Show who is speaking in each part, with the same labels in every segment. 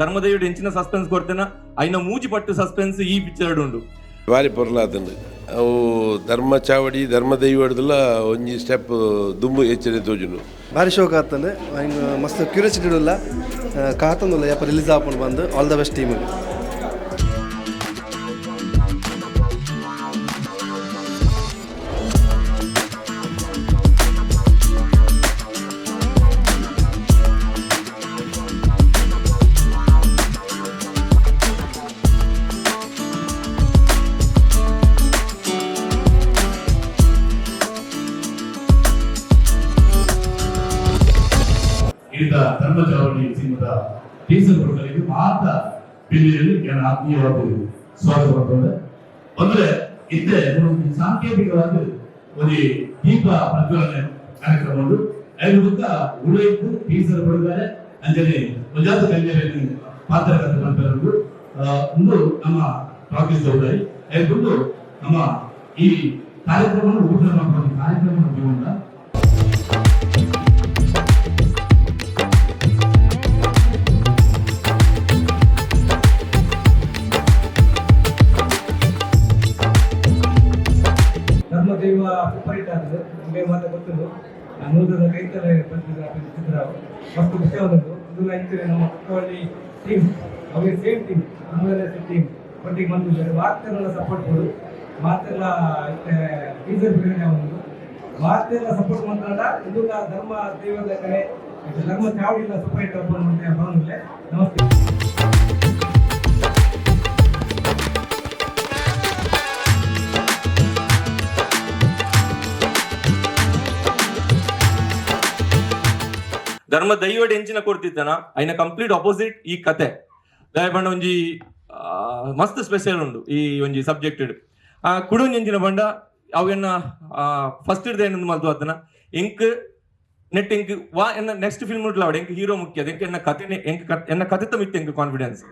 Speaker 1: ಧರ್ಮದೈವಡ್ ಹೆಂಚಿನ ಸಸ್ಪೆನ್ಸ್ కొడితేనా ಐನ ಮೂಜಿ ಪಟ್ಟು ಸಸ್ಪೆನ್ಸ್ ಈ ಪಿಕ್ಚರ್ ಉಂಡು.
Speaker 2: ಭಾರಿ ಪೊರ್ಲಾತಂಡು ಅವು ಧರ್ಮ ಚಾವಡಿ ಧರ್ಮ ದೈವಡ್ದಲ್ಲ ಒಂಜಿ ಸ್ಟೆಪ್ ದುಂಬು ಹೆಚ್ಚನೆ ತೋಜುಂಡು.
Speaker 3: ಭಾರಿ ಶೋಕ ಆಗ್ತದೆ. ಮಸ್ತ್ ಕ್ಯೂರಿಯಾಸಿಟಿ ಇಲ್ಲ ಕಾತಂದಿಲ್ಲ ಯಾಪ ರಿಲೀಸ್ ಆಪುಂಡು ಬಂದು. ಆಲ್ ದ ಬೆಸ್ಟ್ ಟೀಮಿಗೆ
Speaker 4: ನನ್ನ ಆತ್ಮೀಯವಾದ ಸ್ವಾಗತ ಅಂದ್ರೆ ಒಂದು ಸಾಂಕೇತಿಕವಾಗಿ ಒಂದು ದೀಪ ಪ್ರಜ್ವಲನೆ ಕಾರ್ಯಕ್ರಮ ಉಂಟು. ಐದು ಉಳಿದು ಟೀಸರ್ ಕೊಡಿದ್ದಾರೆ ಅಂಜನೆ ಮಂಜಾತ ಕಲ್ಯಾಣ ಪಾತ್ರಕರ್ತ ಮಾಡ್ತಾರೆ ಒಂದು ನಮ್ಮ ಟಾಕೀಸ್ ಹೋದಾರಿ ಐದು ನಮ್ಮ ಈ ಕಾರ್ಯಕ್ರಮವನ್ನು ಮಾಡುವ ಕಾರ್ಯಕ್ರಮ
Speaker 5: ನೂತನ ಕೈತಲೆ ಬಂದಿದ್ದ ಚಿತ್ರ ಮಸ್ತ್ ವಿಷಯವಾದದ್ದು ಇದು ಐತಿರಿ ನಮ್ಮ ಕುಟುಂಬದಲ್ಲಿ ಟೀಮ್ ಅವರಿಗೆ ಸೇಮ್ ಟೀಮ್ ನಮ್ಮದಲ್ಲೇ ಟೀಮ್ ಒಟ್ಟಿಗೆ ಬಂದಿದ್ದಾರೆ ಮಾತೆಲ್ಲ ಸಪೋರ್ಟ್ ಕೊಡು. ಮಾತೆಲ್ಲ ಟೀಸರ್ ಬಿಡುಗಡೆ ಒಂದು. ಮಾತೆಲ್ಲ ಸಪೋರ್ಟ್ ಮಾತಾಡ. ಇದು ಧರ್ಮ ದೇವರ ಕಡೆ ಧರ್ಮ ಚಾವಡಿಲ್ಲ ಸಪೋರ್ಟ್ ಹಿಟ್ ಅಂತ ಬಂದಿಲ್ಲ
Speaker 1: ಧರ್ಮ ದೈವಡ್ ಎಂಚಿನ ಕೊಡ್ತಿದ್ದಾನ? ಐನ ಕಂಪ್ಲೀಟ್ ಅಪೋಸಿಟ್ ಈ ಕತೆ. ದಯಪಂಡ ಒಂಜಿ ಮಸ್ತ್ ಸ್ಪೆಷಲ್ ಉಂಡು ಈ ಒಂಜಿ ಸಬ್ಜೆಕ್ಟ್ ಆ ಕುಡುಂಜ್ ಎಂಚಿನ ಬಂಡ ಅವೆನ್ನ ಫಸ್ಟ್ ಇಡ್ದೆ ಏನಂದು ಮಲ್ತು ಆತನ? ಎಂಕ್, ನೆಟ್ ಎಂಕ್, ವಾ, ಎನ್ನ ನೆಕ್ಸ್ಟ್ ಫಿಲ್ಮ್ ಉಂಟ್ಲ ಅವಡೆ, ಎಂಕ್ ಹೀರೋ ಮುಖ್ಯ ಅದಕ್ಕೆ ಎನ್ನ ಕತೆ ಎಂಕ್ ಎನ್ನ ಕತೆ ತಮಿತ್ತೆ ಎಂಕ್ ಕಾನ್ಫಿಡೆನ್ಸ್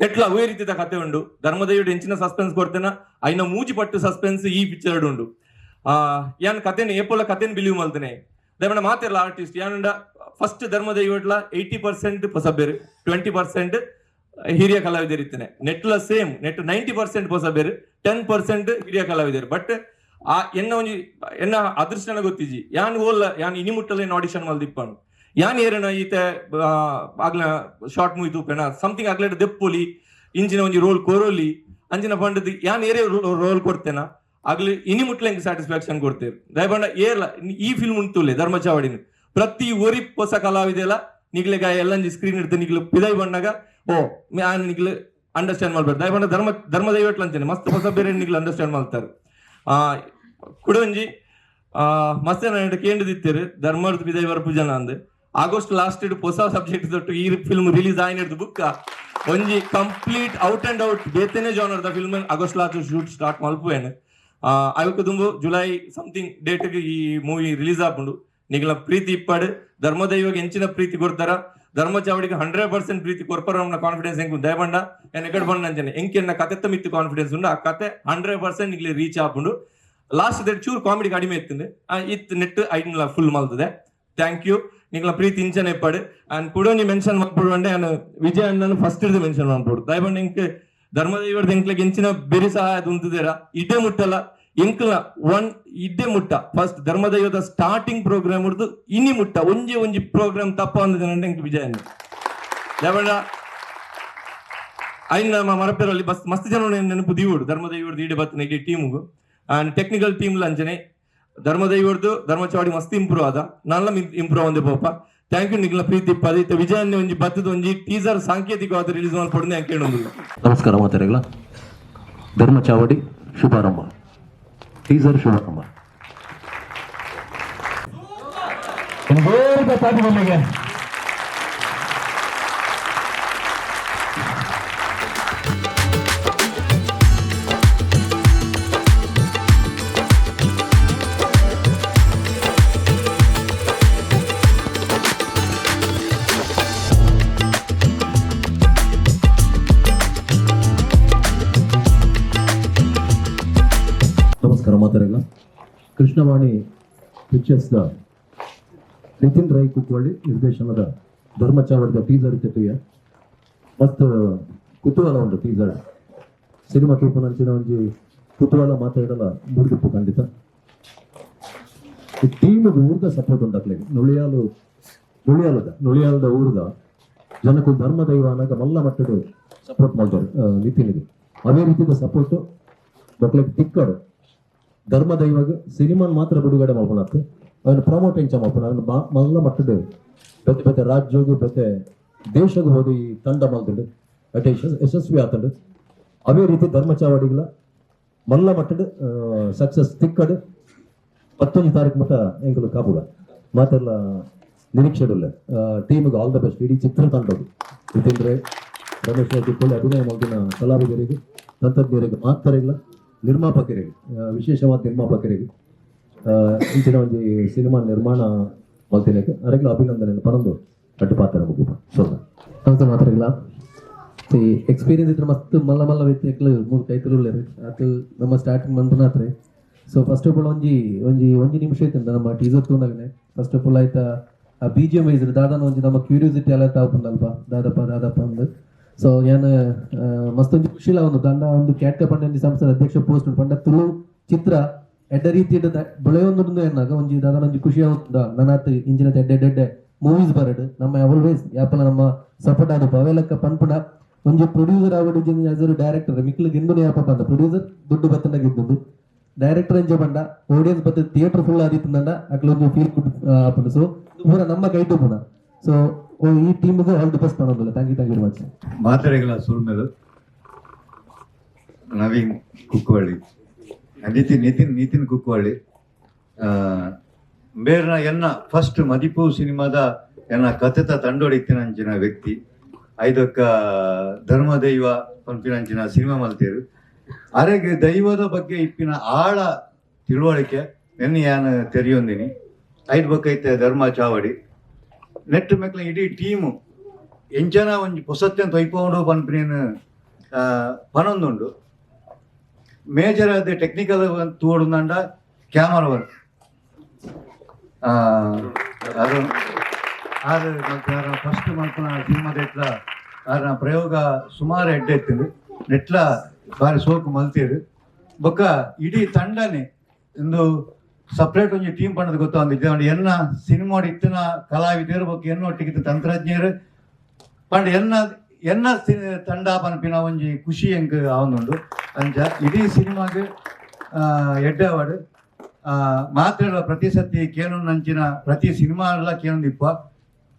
Speaker 1: ನೆಟ್ಲ ಅವೇ ರೀತಿದ ಕತೆ ಉಂಡು. ಧರ್ಮದೈವಡ್ ಹೆಂಚಿನ ಸಸ್ಪೆನ್ಸ್ ಕೊಡ್ತೇನ ಐನ ಮೂಜಿ ಪಟ್ಟು ಸಸ್ಪೆನ್ಸ್ ಈ ಪಿಕ್ಚರ್ ಉಂಡು. ಆ, ಯಾನ್ ಕತೆನ, ಏಪೋಲ ಕತೆನ್ ಬಿಲೀವ್ ಮಲ್ತೇನೆ. ದಯಮಾಡ ಮಾತಿರಲ್ಲ ಆರ್ಟಿಸ್ಟ್ ಯಾನುಂಡ ಫಸ್ಟ್ ಧರ್ಮದ ಇವಟ್ಲ ಏಯ್ಟಿ ಪರ್ಸೆಂಟ್ ಹೊಸಬೇರು ಟ್ವೆಂಟಿ ಪರ್ಸೆಂಟ್ ಹಿರಿಯ ಕಲಾವಿದರು ಇರ್ತೇನೆ ನೆಟ್ಲ ಸೇಮ್ ನೆಟ್ ನೈಂಟಿ ಪರ್ಸೆಂಟ್ ಹೊಸಬೇರು ಟೆನ್ ಪರ್ಸೆಂಟ್ ಹಿರಿಯ ಕಲಾವಿದರು. ಬಟ್ ಆ ಎನ್ನ ಒಂಜಿ, ಎನ್ನ ಅದೃಷ್ಟನ ಗೊತ್ತಿಜಿ ಯಾನ್ ಓಲ್ಲ ಯಾನ್ ಇನಿ ಮುಟ್ಟಲ್ಲ ಏನು ಆಡಿಷನ್ ಮಲ್ದಿಪ್ಪನು ಯಾನ್ ಏರನ ಈತ ಆಗ್ಲ ಶಾರ್ಟ್ ಮೂವಿ ತೂಪೆನ? ಸಮಥಿಂಗ್ ಆಗ್ಲೇಟ್ ದೆಪ್ಪೊಲಿ ಇಂಚಿನ ಒಂಜಿ ರೋಲ್ ಕೊರೋಲಿ ಅಂಚಿನ ಪಂಡದ ಯಾನ್ ಏರೇ ರೋಲ್ ಕೊಡ್ತೇನ? ಆಗ್ಲಿ ಇನಿ ಮುಟ್ಲ ಹೆಂಗೆ ಸ್ಯಾಟಿಸ್ಫ್ಯಾಕ್ಷನ್ ಕೊಡ್ತೇವೆ? ದಯಬಂಡ ಏರ್ಲ, ಈ ಫಿಲ್ಮ್ ಉಂಟುಲೆ ಧರ್ಮಚಾವಡಿನ ಪ್ರತಿ ಒರಿ ಹೊಸ ಕಲಾವಿದೆಲ್ಲ ನಿಗ್ಲೆ ಗಾಯ ಎಲ್ಲಂಜಿ ಸ್ಕ್ರೀನ್ ಇಡ್ತೆ ನಿಗ್ಲು ಪಿದೈ ಬಣ್ಣಾಗ ಓ ಆನ್ ನಿಗ್ಲು ಅಂಡರ್ಸ್ಟ್ಯಾಂಡ್ ಮಾಡ್ಬೇಕು. ದಯಬಂಡ ಧರ್ಮ ಧರ್ಮ ದೈವಟ್ಲ ಅಂತೇನೆ. ಮಸ್ತ್ ಹೊಸ ಬೇರೆ ನಿಗ್ಲು ಅಂಡರ್ಸ್ಟ್ಯಾಂಡ್ ಮಾಡ್ತಾರೆ. ಆ, ಕುಡೊಂಜಿ, ಆ, ಮಸ್ತ್ ನಾನು ಕೇಂದ್ರದಿತ್ತೇರು ಧರ್ಮದ ಪಿದೈ ಬರಪು ಜನ ಅಂದೆ. ಆಗಸ್ಟ್ ಲಾಸ್ಟ್ ಇಡ್ ಹೊಸ ಸಬ್ಜೆಕ್ಟ್ ತೊಟ್ಟು ಈ ಫಿಲ್ಮ್ ರಿಲೀಸ್ ಆಯ್ನಿಡ್ದು ಬುಕ್ಕ. ಒಂಜಿ ಕಂಪ್ಲೀಟ್ ಔಟ್ ಅಂಡ್ ಔಟ್ ಬೇತೆನೆ ಜಾನರ್ದ film August last shoot start ಮಲ್ಪುವೇನೆ ಅವಕ್ಕೆ ತುಂಬು ಜುಲೈ ಸಮಥಿಂಗ್ ಡೇಟ್ ಈ ಮೂವಿ ರಿಲೀಸ್ ಆಪುಂಡು ನಿಗಲ ಪ್ರೀತಿ ಇಪ್ಪಾಡು. ಧರ್ಮದೈವಗೆ ಹೆಂಚಿನ ಪ್ರೀತಿ ಕೊಡ್ತಾರ. ಧರ್ಮ ಚಾವಡಿಗೆ ಹಂಡ್ರೆಡ್ ಪರ್ಸೆಂಟ್ ಪ್ರೀತಿ ಕೊರ್ಪರ ಕಾನ್ಫಿಡೆನ್ಸ್ ಹೆಂಗ್ ದಯಬಂಡ ಏನ್ ಎಕಡ್ ಬಂಡ ಅಂತಾನೆ ಹೆಂಗೆ ನನ್ನ ಕತೆ ಮಿತ್ತು ಕಾನ್ಫಿಡೆನ್ಸ್ ಉಂಡು ಆ ಕತೆ ಹಂಡ್ರೆಡ್ ಪರ್ಸೆಂಟ್ ಇಲ್ಲಿ ರೀಚ್ ಆಪುಂಡು ಲಾಸ್ಟ್ ದಟ್ ಚೂರ್ ಕಾಮಿಡಿ ಕಡಿಮೆ ಇತ್ತು ಇತ್ ನೆಟ್ ಐಟ್ಲ ಫುಲ್ ಮಲ್ತದೆ. ಥ್ಯಾಂಕ್ ಯು ನಿಗ್ಲ ಪ್ರೀತಿ ಇಂಚನೆ ಇಪ್ಪಾಡು. ಅಂಡ್ ಕೂಡ ನೀವು ಮೆನ್ಷನ್ ಮಾಡ್ಬಿಡು ಅಂಡೆ ನಾನು ವಿಜಯ್ ಅಣ್ಣನ ಫಸ್ಟ್ ಇರ್ದು ಮೆನ್ಷನ್ ಮಾಡ್ಬಿಡು ದಯಬಂಡ ಎಂಕ್ ಧರ್ಮದೈವದ ಎಂಕ್ಲೆಗೆ ಹೆಂಚಿನ ಬೇರೆ ಸಹಾಯ ಇದೆ ಇದೇ ಮುಟ್ಟಲ್ಲ. ಎಂಕ್ಲ ಒನ್ ಇದ್ದೇ ಮುಟ್ಟ. ಫಸ್ಟ್ ಧರ್ಮದೈವದ ಸ್ಟಾರ್ಟಿಂಗ್ ಪ್ರೋಗ್ರಾಮ್ ಹಿಡಿದು ಇನ್ನಿ ಮುಟ್ಟ. ಒಂಜಿ ಒಂಜಿ ಪ್ರೋಗ್ರಾಮ್ ತಪ್ಪ ಅಂದ ಎಂಕ್ ವಿಜಯ ಐನ್ ನಮ್ಮ ಮರಪೇರಲ್ಲಿ ಬಸ್ ಮಸ್ತ್ ಜನ ನೆನಪು, ದೀವುಡು. ಧರ್ಮದೈವಡ್ದು ಈಡೆ ಬತ್ತನಿಗೆ ಟೀಮ್ಗು. ಅಂಡ್ ಟೆಕ್ನಿಕಲ್ ಟೀಮ್ ಲಂಚನೆ ಧರ್ಮದೈವಡ್ದು ಧರ್ಮಚಾವಡಿ ಮಸ್ತ್ ಇಂಪ್ರೂವ್ ಆದ. ನಲ್ಲ ಇಂಪ್ರೂವ್ ಅಂದೆ ಪಾಪ. ಥ್ಯಾಂಕ್ ಯು ನಿಗ್ಲ ಪ್ರೀತಿ ಪದ ಇತ್ತ ವಿಜಯನ್ನೇ ಒಂಜಿ ಬತ್ತದ ಒಂಜಿ ಟೀಸರ್ ಸಾಂಕೇತಿಕವಾದ ರಿಲೀಸ್ ಮಾಡ್ಕೊಡ್ನೆ ಉಂಡು
Speaker 6: ನಮಸ್ಕಾರ ಮಾತಾಡಿಗಳ ಧರ್ಮಚಾವಡಿ ಶುಭಾರಂಭ. ಟೀಸರ್ ಶುಭಾರಂಭ ಕೃಷ್ಣವಾಣಿ ದ ನಿತಿನ್ ರೈ ಕುಕ್ವಳ್ಳಿ ನಿರ್ದೇಶನದ ಧರ್ಮ ಚಾವಡಿದ ಟೀಸರ್ ಜೊತೆಯ ಮತ್ತು ಕುತೂಹಲ ಉಂಟು ಟೀಸರ್ ಸಿನಿಮಾ ತೂಪನಂಚಿನ ಒಂಜಿ ಕುತೂಹಲ ಮಾತಾಡಲ್ಲ ಮುರಿದಿಪ್ಪು ಖಂಡಿತ. ಈ ಟೀಮ್ಗೆ ಊರ್ದ ಸಪೋರ್ಟ್ ಉಂಟಾಗ್ಲಿ ನುಳಿಯಾಲು, ನುಳಿಯಾಲದ ನುಳಿಯಾಲದ ಊರ್ದ ಜನಕ್ಕೂ ಧರ್ಮ, ದೈವ ಅನ್ನಗ ಮಲ್ಲ ಮಟ್ಟದ ಸಪೋರ್ಟ್ ಮಾಡ್ತಾರೆ ನಿತಿನಿಗೆ. ಅದೇ ರೀತಿಯ ಸಪೋರ್ಟ್, ಮಕ್ಕಳಿಗೆ ತಿಕ್ಕಡು ಧರ್ಮ ದೈವಾಗ ಸಿನಿಮಾನ್ ಮಾತ್ರ ಬಿಡುಗಡೆ ಮಾಡ್ಕೊಳಕ್ಕೆ ಅವನು ಪ್ರಮೋಟ್ ಎಂಚ ಮಾಡ್ಕೊಂಡು ಅವನು ಮಲ್ಲ ಮಟ್ಟದ ಬೆತ್ತ ಬೆತ್ತ ರಾಜ್ಯೋಗು ಬೆತ್ತೆ ದೇಶಕ್ಕೆ ಹೋದಿ ತಂಡ ಮಲ್ತಂಡು ಅಟ್ ಯಶಸ್ವಿ ಆತಂಡು ಅವೇ ರೀತಿ ಧರ್ಮ ಚಾವಡಿಗಳ ಮಲ್ಲ ಮಟ್ಟದ ಸಕ್ಸಸ್ ತಿಕ್ಕಡು ಹತ್ತೊಂದು ತಾರೀಕು ಮಟ್ಟ ಎಂಕಲು ಕಾಪುಗ ಮಾತೆಲ್ಲ ನಿರೀಕ್ಷೆಡುಲ್ಲ ಟೀಮ್ಗೆ ಆಲ್ ದ ಬೆಸ್ಟ್ ಇಡೀ ಚಿತ್ರತಂಡದ್ದು ಯಾಕೆಂದ್ರೆ ರಮೇಶ್ ತಿಳ್ಕೊಳ್ಳಿ ಅಭಿನಯ ಮಾಡಿನ ಕಲಾವಿದರಿಗೆ ತಂತ್ರಜ್ಞರಿಗೆ ಮಾತರಿಲ್ಲ ನಿರ್ಮಾಪಕರಿಗೆ ವಿಶೇಷವಾದ ನಿರ್ಮಾಪಕರಿಗೆ ಇಂಚಿನ ಒಂದು ಸಿನಿಮಾ ನಿರ್ಮಾಣ ಮಾಡ್ತೀನಿ ಅದಕ್ಕೆ ಅಭಿನಂದನೆ ಪರಂದು ಕಟ್ಟು ಪಾತ್ರ ಮುಗಿಪ ಸೋದ
Speaker 7: ನಮಸ್ತೆ ಈ ಎಕ್ಸ್ಪೀರಿಯನ್ಸ್ ಇದ್ರೆ ಮಸ್ತ್ ಮಲ್ಲ ಮಲ್ಲ ವ್ಯಕ್ತಿಗಳು ಮೂರು ಕೈತರುಳ್ಳರು ಅದು ನಮ್ಮ ಸ್ಟಾರ್ಟಿಂಗ್ ಬಂದ್ನಾತ್ರೆ ಸೊ ಫಸ್ಟ್ ಆಫ್ ಆಲ್ ಒಂಜಿ ಒಂಜಿ ಒಂಜಿ ನಿಮಿಷ ಐತಂಡ ನಮ್ಮ ಟೀಸರ್ ತೂನಾಗನೆ ಫಸ್ಟ್ ಆಫ್ ಆಲ್ ಆಯ್ತಾ, ಆ ಬಿ ಜಿ ಎಂ ವೈಸ್ ದಾದಾನ ಒಂಜಿ ನಮ್ಮ ಕ್ಯೂರಿಯಾಸಿಟಿ ಎಲ್ಲ ತಾಪುಂಡಲ್ಪ ದಾದಪ್ಪ ದಾದಪ್ಪ ಅಂದ್. ಸೊ ಯಾನ್ ಮಸ್ತ್ ಒಂಜಿ ಖುಷಿಲ ಒಂದು ದಂಡ, ಒಂದು ಕ್ಯಾಟ್ಕ ಪಂಡ ಸಂಸ್ಥೆ ಅಧ್ಯಕ್ಷ ಪೋಸ್ಟ್ ಪಂಡ ತುಳು ಚಿತ್ರ ಎಡ್ಡ ರೀತಿ ಬೆಳೆಯೊಂದು ಎನ್ನಾಗ ಒಂಜಿ ದಾದಾನ ಒಂಜಿ ಖುಷಿ ಆಗುತ್ತ ನನಾತ್ ಇಂಜಿನ ಎಡ್ಡೆ ಎಡ್ಡೆ ಮೂವೀಸ್ ಬರಡು. ನಮ್ಮ ಆಲ್ವೇಸ್ ಯಾಪಲ ನಮ್ಮ ಸಪೋರ್ಟ್ ಆದಪ್ಪ ಅವೆಲ್ಲಕ್ಕ ಪನ್ಪುಡ. ಒಂಜಿ ಪ್ರೊಡ್ಯೂಸರ್ ಆವಡ್ ಆಸ್ ಡೈರೆಕ್ಟರ್ ಮಿಕ್ಲು ಗಿಂದು ಯಾಪ ಬಂದ ಪ್ರೊಡ್ಯೂಸರ್ ದುಡ್ಡು ಬತ್ತಂಡ ಗಿದ್ದು ಡೈರೆಕ್ಟರ್ ಎಂಜ ಬಂಡ ಆಡಿಯನ್ಸ್ ಬತ್ತ ಥಿಯೇಟರ್ ಫುಲ್ ಆದಿತ್ತಂಡ ಅಕ್ಲ ಒಂದು ಫೀಲ್ ಗುಡ್ ಆಪುಂಡು ಸೊ ಪೂರ ನಮ್ಮ ಕೈಟು ಪುನ ಸೊ ಈ ಟೀಮ್ಗೆ ಆಲ್ ಮಾಡೋದಿಲ್ಲ
Speaker 8: ಸುಲ್ಮೆಲು ನವೀನ್ ಕುಕ್ಕುವಳ್ಳಿ. ನಿತಿನ್ ನಿತಿನ್ ನಿತಿನ್ ಕುಕ್ಕುವಳ್ಳಿ. ಬೇರೆ ಎನ್ನ ಫಸ್ಟ್ ಮದಿಪು ಸಿನಿಮಾದ ಎನ್ನ ಕಥೆತ ತಂಡೊಡಿತ್ತಿನಂಚಿನ ವ್ಯಕ್ತಿ. ಐದಕ್ಕ, ಧರ್ಮ ದೈವ ಪಂಪಿನಂಚಿನ ಸಿನಿಮಾ ಮಲ್ತೇರು. ಅರೆಗೆ ದೈವದ ಬಗ್ಗೆ ಇಪ್ಪಿನ ಆಳ ತಿಳುವಳಿಕೆ, ನೆನ್ನೆ ಯಾನ್ ತೆರೆಯೊಂದಿನಿ. ಐದು ಬಕ್ಕೈತೆ ಧರ್ಮ ಚಾವಡಿ. ನೆಟ್ ಮೆಕ್ಲ ಇಡೀ ಟೀಮು ಎಂಚನ ಒಂಜಿ ಪೊಸತ್ತೆನ್ ತೊಯ್ಪೋಂಡು ಪನ್ಪಿನ ಪನೊಂದುಂಡು ಮೇಜರ್ ಅದೇ ಟೆಕ್ನಿಕಲ್ ತೂಡುಂದಂಡ ಕ್ಯಾಮರಾ ವರ್ಕ್ ಅದು ಮತ್ತೆ ಫಸ್ಟ್ ಮಲ್ಪನ ಸಿನಿಮಾದ ಎಟ್ಲ ಅದರ ಪ್ರಯೋಗ ಸುಮಾರು ಎಡ್ಡೆ ಎತ್ತಿಂದು. ನೆಟ್ಲ ಬಾರಿ ಸೋಕು ಮಲ್ತೀರು ಬೊಕ್ಕ ಇಡೀ ತಂಡನೇ ಒಂದು ಸಪ್ರೇಟ್ ಒಂಜಿ ಟೀಮ್ ಪಣ್ಣದು ಗೊತ್ತಾಂದಿದ್ದೆ ನೋಡಿ, ಎನ್ನ ಸಿನಿಮಾ ಇತ್ತಿನ ಕಲಾವಿದರು ಬಗ್ಗೆ ಒಟ್ಟಿಗೆ ತಂತ್ರಜ್ಞರು. ಪಂಡ ಎನ್ನ ಎನ್ನ ತಂಡ ಪನ್ಪಿನ ಒಂಜಿ ಖುಷಿ ಎಂಕ್ ಆವೊಂದುಂಡು. ಅಂಚ ಇಡೀ ಸಿನಿಮಾಗೆ ಎಡ್ಡೆ ಅವಾರ್ಡ್ ಮಾತ್ರ ಪ್ರತಿ ಸತಿ ಕೇನು ನಂಚಿನ ಪ್ರತಿ ಸಿನಿಮಾ ಎಲ್ಲ ಕೇನೊಂದಿಪ್ಪ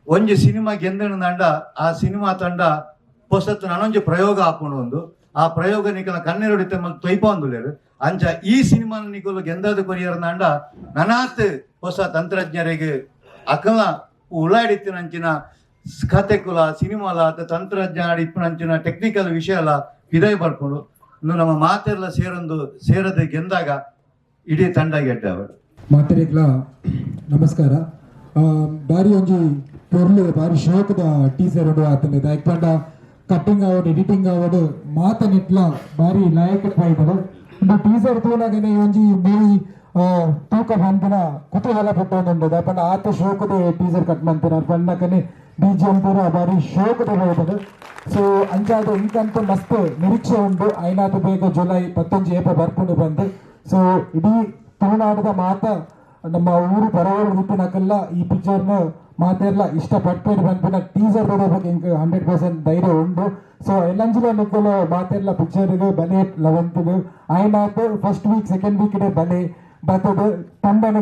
Speaker 8: ಒಂಜಿ ಸಿನಿಮಾ ಗೆಂದಣ ತಂಡ, ಆ ಸಿನಿಮಾ ತಂಡ ಹೊಸತ್ತು ನನೊಂಜಿ ಪ್ರಯೋಗ ಹಾಕೊಂಡು ಒಂದು ಆ ಪ್ರಯೋಗ ನಿಕಲ ಕಣ್ಣೀರೊಡಿತೆ ಮತ್ತೆ ತೊಯ್ಪ ಒಂದುಲೇರು ಅಂಚ ಈ ಸಿನಿಮಾ ನಿಕಲು ಗೆಂದಾದ ಕೊರಿಯರ್ ನಂಡ ನನಾತ್ ಹೊಸ ತಂತ್ರಜ್ಞರಿಗೆ ಅಕಲ ಉಳ್ಳಾಡಿತ್ತಿನಂಚಿನ ಕತೆ ಕುಲ ಸಿನಿಮಾಲ ತಂತ್ರಜ್ಞಾನ ಇಪ್ಪನಂಚಿನ ಟೆಕ್ನಿಕಲ್ ವಿಷಯ ಎಲ್ಲ ಹಿದಯ ಬರ್ಕೊಂಡು ಇನ್ನು ನಮ್ಮ ಮಾತೆಲ್ಲ ಸೇರೊಂದು, ಸೇರದೆ ಗೆಂದಾಗ ಇಡೀ ತಂಡ ಅವರು.
Speaker 9: ಮಾತರಿಗ್ಲ, ನಮಸ್ಕಾರ. ಬಾರಿ ಒಂಜಿ ಪೊರ್ಲು ಬಾರಿ ಶೋಕದ ಟೀಸರ್ ಉಂಡು ಆತಂದೆ ದಾಯ್ಪಂಡ ಆವಡ್ ಎಡಿಟಿಂಗ್ ಆವಡ್ ಮಾತನಿಟ್ಲ ಬಾರಿ ಲಾಯಕ್ ಪೋಯ್ತಡು ಒಂದು ಟೀಸರ್ ತೂನಾಗನೆ ಒಂಜಿ ಮೂವಿ ತೂಕ ಬಂದಿನ ಕುತೂಹಲ ಪುಟ್ಟೊಂದುಂಡು ದಾಯ್ಪಂಡ ಆತ ಶೋಕದ ಟೀಸರ್ ಕಟ್ ಮಂತಿನ ಪಂಡಕನೆ ಬಿಜಿಎಂ ಪೂರ ಬಾರಿ ಶೋಕದ ಹೋಗ್ತದೆ ಸೊ ಅಂಚಾದ ಇಂತಂತ ಮಸ್ತ್ ನಿರೀಕ್ಷೆ ಉಂಡು ಐನಾದ ಬೇಗ ಜುಲೈ ಪತ್ತೊಂಜಿ ಏಪ ಬರ್ಕೊಂಡು ಬಂದು. ಸೊ ಇಡೀ ತುಳುನಾಡದ ಮಾತ ನಮ್ಮ ಊರು ಬರವರ ರೀತಿನಕ್ಕೆಲ್ಲ ಈ ಪಿಕ್ಚರ್ನ ಮಾತೆಲ್ಲ ಇಷ್ಟಪಟ್ಟು ಬಂದ್ಬಿಟ್ಟು ಟೀಸರ್ ಬಗ್ಗೆ ಹಂಡ್ರೆಡ್ ಪರ್ಸೆಂಟ್ ಧೈರ್ಯ ಉಂಟು. ಸೊ ಎಲ್ಲಂಜಿಲ ನಿಕ್ಕಲು ಮಾತೆಲ್ಲ ಪಿಕ್ಚರ್ಗೆ ಬಲೆ ಲವಂತದು. ಆಯ್ನಾತು ಫಸ್ಟ್ ವೀಕ್ ಸೆಕೆಂಡ್ ವೀಕ್ ಇದೆ ಬಲೆ ಬತ್ತದು, ತಂಡನ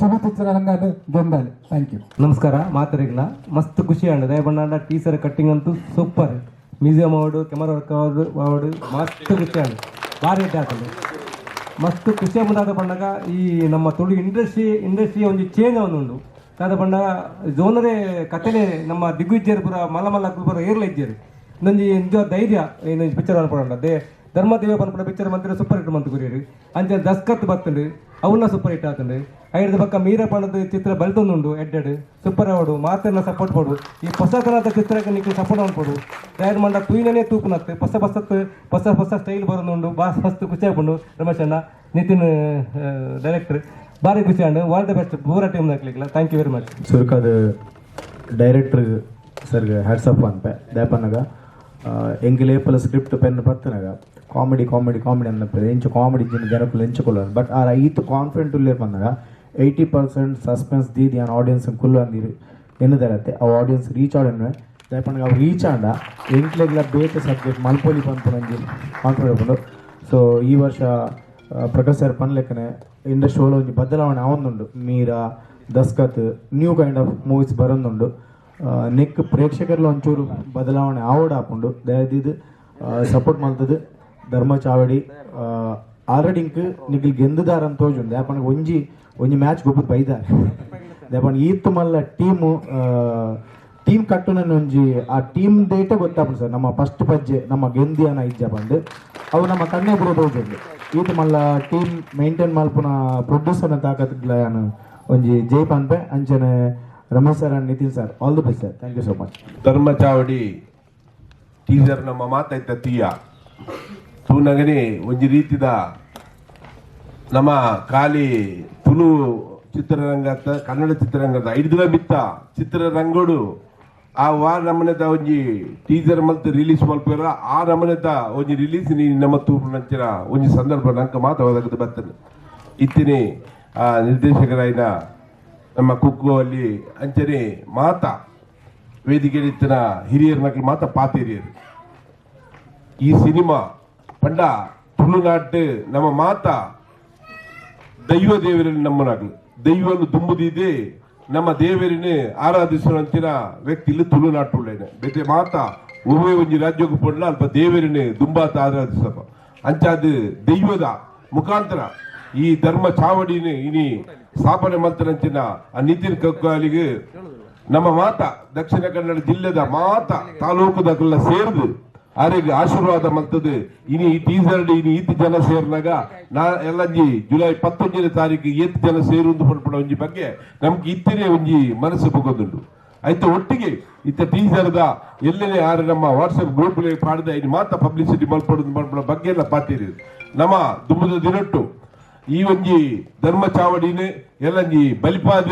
Speaker 9: ಚುಡು ಚುಲು ಅದು ಗೊಂದಾಲಿ. ಥ್ಯಾಂಕ್ ಯು
Speaker 10: ನಮಸ್ಕಾರ ಮಾತರಿಗಿಲ್ಲ ಮಸ್ತ್ ಖುಷಿ ಆಂಡ್ ದಯಬಣ್ಣ ಟೀಸರ್ ಕಟ್ಟಿಂಗ್ ಅಂತೂ super museum award camera work ಅವಾರ್ಡು ಮಸ್ತ್ ಖುಷಿ ಆಂಡ್ ಭಾರಿ ಹಿಟ್ ಮಸ್ತ್ ಖುಷಿ ಮುಂದಾದ ಬಂದಾಗ ಈ ನಮ್ಮ ತುಳು ಇಂಡಸ್ಟ್ರಿ ಇಂಡಸ್ಟ್ರಿ ಒಂದು ಚೇಂಜ್ ಅವನುಂಡು ಕಾದ ಬಣ್ಣ ಜೋನರೇ ಕತೆಲೆ ನಮ್ಮ ದಿಗ್ವಿಜಯರು ಪುರ ಮಲ್ಲ ಮಲ್ಲ ಪುರ ಏರ್ಲ ಇದ್ದೀರಿ. ಇನ್ನೊಂದು ನಿಜ ಧೈರ್ಯ, ಏನು ಪಿಕ್ಚರ್ ಅನ್ಪಡ ದೇ ಧರ್ಮದೇವ ಪನ್ಪಡ ಪಿಕ್ಚರ್ ಮಂತ್ರಿ ಸೂಪರ್ ಹಿಟ್ ಮಂತ್ ಕುರಿಯರು ಅಂಚೆ ದಸ್ಕತ್ ಬತ್ತಂಡು ಅವನ್ನ ಸೂಪರ್ ಹಿಟ್ ಆತಂಡು ಐದು ಪಕ್ಕ ಮೀರ ಪಣದ ಚಿತ್ರ ಬಲ್ತೊಂದುಂಡು ಎಡ್ಡೆಡ್ ಸೂಪರ್ ಅವಡು ಮಾತನ್ನ ಸಪೋರ್ಟ್ ಕೊಡು. ಈ ಹೊಸ ಚಿತ್ರಕ್ಕೆ ನಿಕ್ಕೆ ಸಪೋರ್ಟ್ ಅನ್ಕೊಡು ತಯಾರು ಮಂಡ ತುಯಿನೇ ತೂಪುನತ್ತೆ. ಹೊಸ ಹೊಸತ್ ಹೊಸ ಹೊಸ ಸ್ಟೈಲ್ ಬರೋದುಂಡು. ಬಾ, ಮಸ್ತ್ ಖುಷಿ ಆಗ್ಬಂಡು ರಮೇಶ್ ನಿತಿನ್ ಡೈರೆಕ್ಟರ್ ಖುಷಿ ಆಂಡು ಆಲ್ ದ ಬೆಸ್ಟ್ ಪೂರ ಟೀಮ್ ಹಾಕ್ಲಿಕ್ಕಿಲ್ಲ. ಥ್ಯಾಂಕ್ ಯು ವೆರಿ ಮಚ್
Speaker 11: ಸುರ್ಕದ ಡೈರೆಕ್ಟರ್ ಸರ್ಗೆ ಅಪ್ ಅಂತ. ದಾಪನಗ ಎಂಗೆ ಲೇಪಲ ಸ್ಕ್ರಿಪ್ಟ್ ಪೆನ್ ಬರ್ತನಾಗ. ಕಾಮಿಡಿ ಕಾಮಿಡಿ ಕಾಮಿಡಿ ಅನ್ನಪ್ಪ ಎಂಚು ಕಾಮಿಡಿ ಇಜ್ಜಿನ ಜನಕ್ಕಲು ಎಂಚುಕೊಳ್ಳೋರು ಬಟ್ ಆ ಐತು ಕಾನ್ಫಿಡೆಂಟ್ ಉಳ್ಳೇ ಬಂದಾಗ ಏಯ್ಟಿ ಪರ್ಸೆಂಟ್ ಸಸ್ಪೆನ್ಸ್ ದೀದಿ ಆನ್ ಆಡಿಯನ್ಸ್ ಕುಲ್ಲು ಅಂದಿರು. ಎನ್ನುದರತ್ತೆ. ಆ ಆಡಿಯನ್ಸ್ ರೀಚ್ ಆಡನ್ವೆ ದಯಪಂಡ ಅವ್ರು ರೀಚ್ ಆಂಡ ಎಂಟ್ಲೆಗ್ಲ ಬೇಕ ಸಬ್ಜೆಕ್ಟ್ ಮಲ್ಪೊಲಿ ನಂಗೆ ಕಾನ್ಫಿಡೆಂಟ್ ಸೊ ಈ ವರ್ಷ ಪ್ರಕಾಶ್ ಸರ್ ಪನ್ಲೆಕ್ಕನೆ ಇಂಡಸ್ಟ್ರಿ ಒಂಜಿ ಬದಲಾವಣೆ ಆವೊಂದುಂಡು ಮೀರಾ, ದಸ್ಕತ್ ನ್ಯೂ ಕೈಂಡ್ ಆಫ್ ಮೂವೀಸ್ ಬರೋಂದುಂಡು ನೆಕ್ ಪ್ರೇಕ್ಷಕರಲ್ಲಿ ಒಂಚೂರು ಬದಲಾವಣೆ ಆವೋಡ್ ಹಾಕೊಂಡು ದಯದಿದ್ದು ಸಪೋರ್ಟ್ ಮಾಡ್ತದೆ ಧರ್ಮ ಚಾವಡಿ. ಆಲ್ರೆಡಿ ಇಂಕ್ ನಿಗಿಲ್ ಗೆಂದುದಾರ ಅಂತ ತೋಜುಂಡು ಯಾಕಂದ್ರೆ ಒಂಜಿ ಒಂಜಿ ಮ್ಯಾಚ್ ಗೊಬ್ಬರ ಬೈದಾರೆ. ಯಾಕಂದ್ರೆ ಈತ್ ಮಲ್ಲ ಟೀಮು ಟೀಮ್ ಕಟ್ಟುನನ್ನು ಒಂಜಿ, ಆ ಟೀಮ್ ಡೇಟೇ ಗೊತ್ತಾಪುಂಡು ಸರ್. ನಮ್ಮ ಫಸ್ಟ್ ಪಜ್ಜೆ, ನಮ್ಮ ಗೆಂದಿಯನ ಇಜ್ಜ ಬಂದು. ಅವು ನಮ್ಮ ಕಣ್ಣೆ ಬಿಡೋದು ತೋಜುಂಡು ಈತ್ ಮಲ್ಲ ಟೀಮ್ ಮೇಂಟೈನ್ ಮಲ್ಪುನ ಪ್ರೊಡ್ಯೂಸರ್ನ ತಾಕತ್ಗ್ಲ ನಾನು ಒಂಜಿ ಜೈ ಪನ್ಪೆ ಅಂಚನೆ Ramesh sir and Nitin sir all the best sir thank you so much
Speaker 2: Dharma Chavadi teaser ನಮ್ಮ ಮಾತಾಯ್ತ ತೀಯ ತೂನಗನಿ ಒಂಜಿ ರೀತಿದ ನಮ್ಮ ಖಾಲಿ ತುಳು ಚಿತ್ರರಂಗದ ಕನ್ನಡ ಚಿತ್ರರಂಗದ ಐದು ದಿನ ಬಿತ್ತ ಚಿತ್ರರಂಗಡು ಆ ವಾರ ನಮನೆದ ಒಂಜಿ ಟೀಸರ್ ಮಲ್ತ್ ರಿಲೀಸ್ ಮಲ್ಪರ ಆ ನಮನೆದ ಒಂಜಿ ರಿಲೀಸ್ ನೀ ನಮ್ಮ ತೂರು ನಂಚಿನ ಒಂಜಿ ಸಂದರ್ಭ ನಂಕ ಮಾತ್ರ ಒದಗದು ಬರ್ತದೆ. ಇತ್ತಿನಿ, ಆ ನಿರ್ದೇಶಕರಾಯಿನ ನಮ್ಮ ಕುಕ್ಕು ಅಲ್ಲಿ ಅಂಚನೆ ಮಾತ ವೇದಿಕೆ ಇತ್ತಿನ ಹಿರಿಯರ ಮಾತ ಪಾತ ಹಿರಿಯರು ಈ ಸಿನಿಮಾ ಪಂಡ ತುಳುನಾಟ್ ನಮ್ಮ ಮಾತ ದೈವ ದೇವರಲ್ಲಿ ನಮ್ಮನಾಗ್ಲು. ದೈವನು ದುಂಬುದಿದೆ ನಮ್ಮ ದೇವರಿನೇ ಆರಾಧಿಸುವಂತಿನ ವ್ಯಕ್ತಿ ಇಲ್ಲಿ ತುಳುನಾಟುಳ್ಳೇನೆ. ಬೇತೆ ಮಾತ ಒಬ್ಬೇ ಒಂಜಿ ರಾಜ್ಯಕ್ಕೆ ಪೊಂಡ ಅಲ್ಪ ದೇವರಿನೇ ದುಂಬಾತ ಆರಾಧಿಸಪ್ಪ ಅಂಚಾದ ದೈವದ ಮುಖಾಂತರ ಈ ಧರ್ಮ ಚಾವಡಿನ ಇನಿ ಸ್ಥಾಪನೆ ಮಂತ್ರಂಚಿನ ಆ ನಿತಿನ್ ಕಕ್ಕಾಲಿಗೆ ನಮ್ಮ ಮಾತ ದಕ್ಷಿಣ ಕನ್ನಡ ಜಿಲ್ಲೆದ ಮಾತ ತಾಲೂಕುದಕ್ಕೆಲ್ಲ ಸೇರಿದು ಆರೆಗೆ ಆಶೀರ್ವಾದ ಮಲ್ತದು. ಇನಿ ಈ ಟೀಸರ್ ಇನಿ ಈತ್ ಜನ ಸೇರ್ನಾಗ ನಾ ಎಲ್ಲಂಜಿ ಜುಲೈ ಪತ್ತೊಂಜನೇ ತಾರೀಕು ಏತ್ ಜನ ಸೇರುಂದು ಪಡ್ಪಡ ಒಂಜಿ ಬಗ್ಗೆ ನಮ್ಗೆ ಇತ್ತನೇ ಒಂಜಿ ಮನಸ್ಸು ಬುಗೋದುಂಡು ಆಯ್ತು, ಒಟ್ಟಿಗೆ ಇತ್ತ ಟೀಸರ್ದ ಎಲ್ಲನೇ ಯಾರು ನಮ್ಮ ವಾಟ್ಸಪ್ ಗ್ರೂಪ್ ಪಾಡ್ದ, ಇನ್ನು ಮಾತ್ರ ಪಬ್ಲಿಸಿಟಿ ಮಲ್ಪಡೋದು ಮಲ್ಪಡ ಬಗ್ಗೆ ಎಲ್ಲ ಪಾತಿರಿ ನಮ್ಮ ದುಮ್ಮದ ದಿನಟ್ಟು ಈ ಒಂಜಿ ಧರ್ಮ ಚಾವಡಿನೇ ಎಲ್ಲಂಜಿ ಬಲಿಪಾದ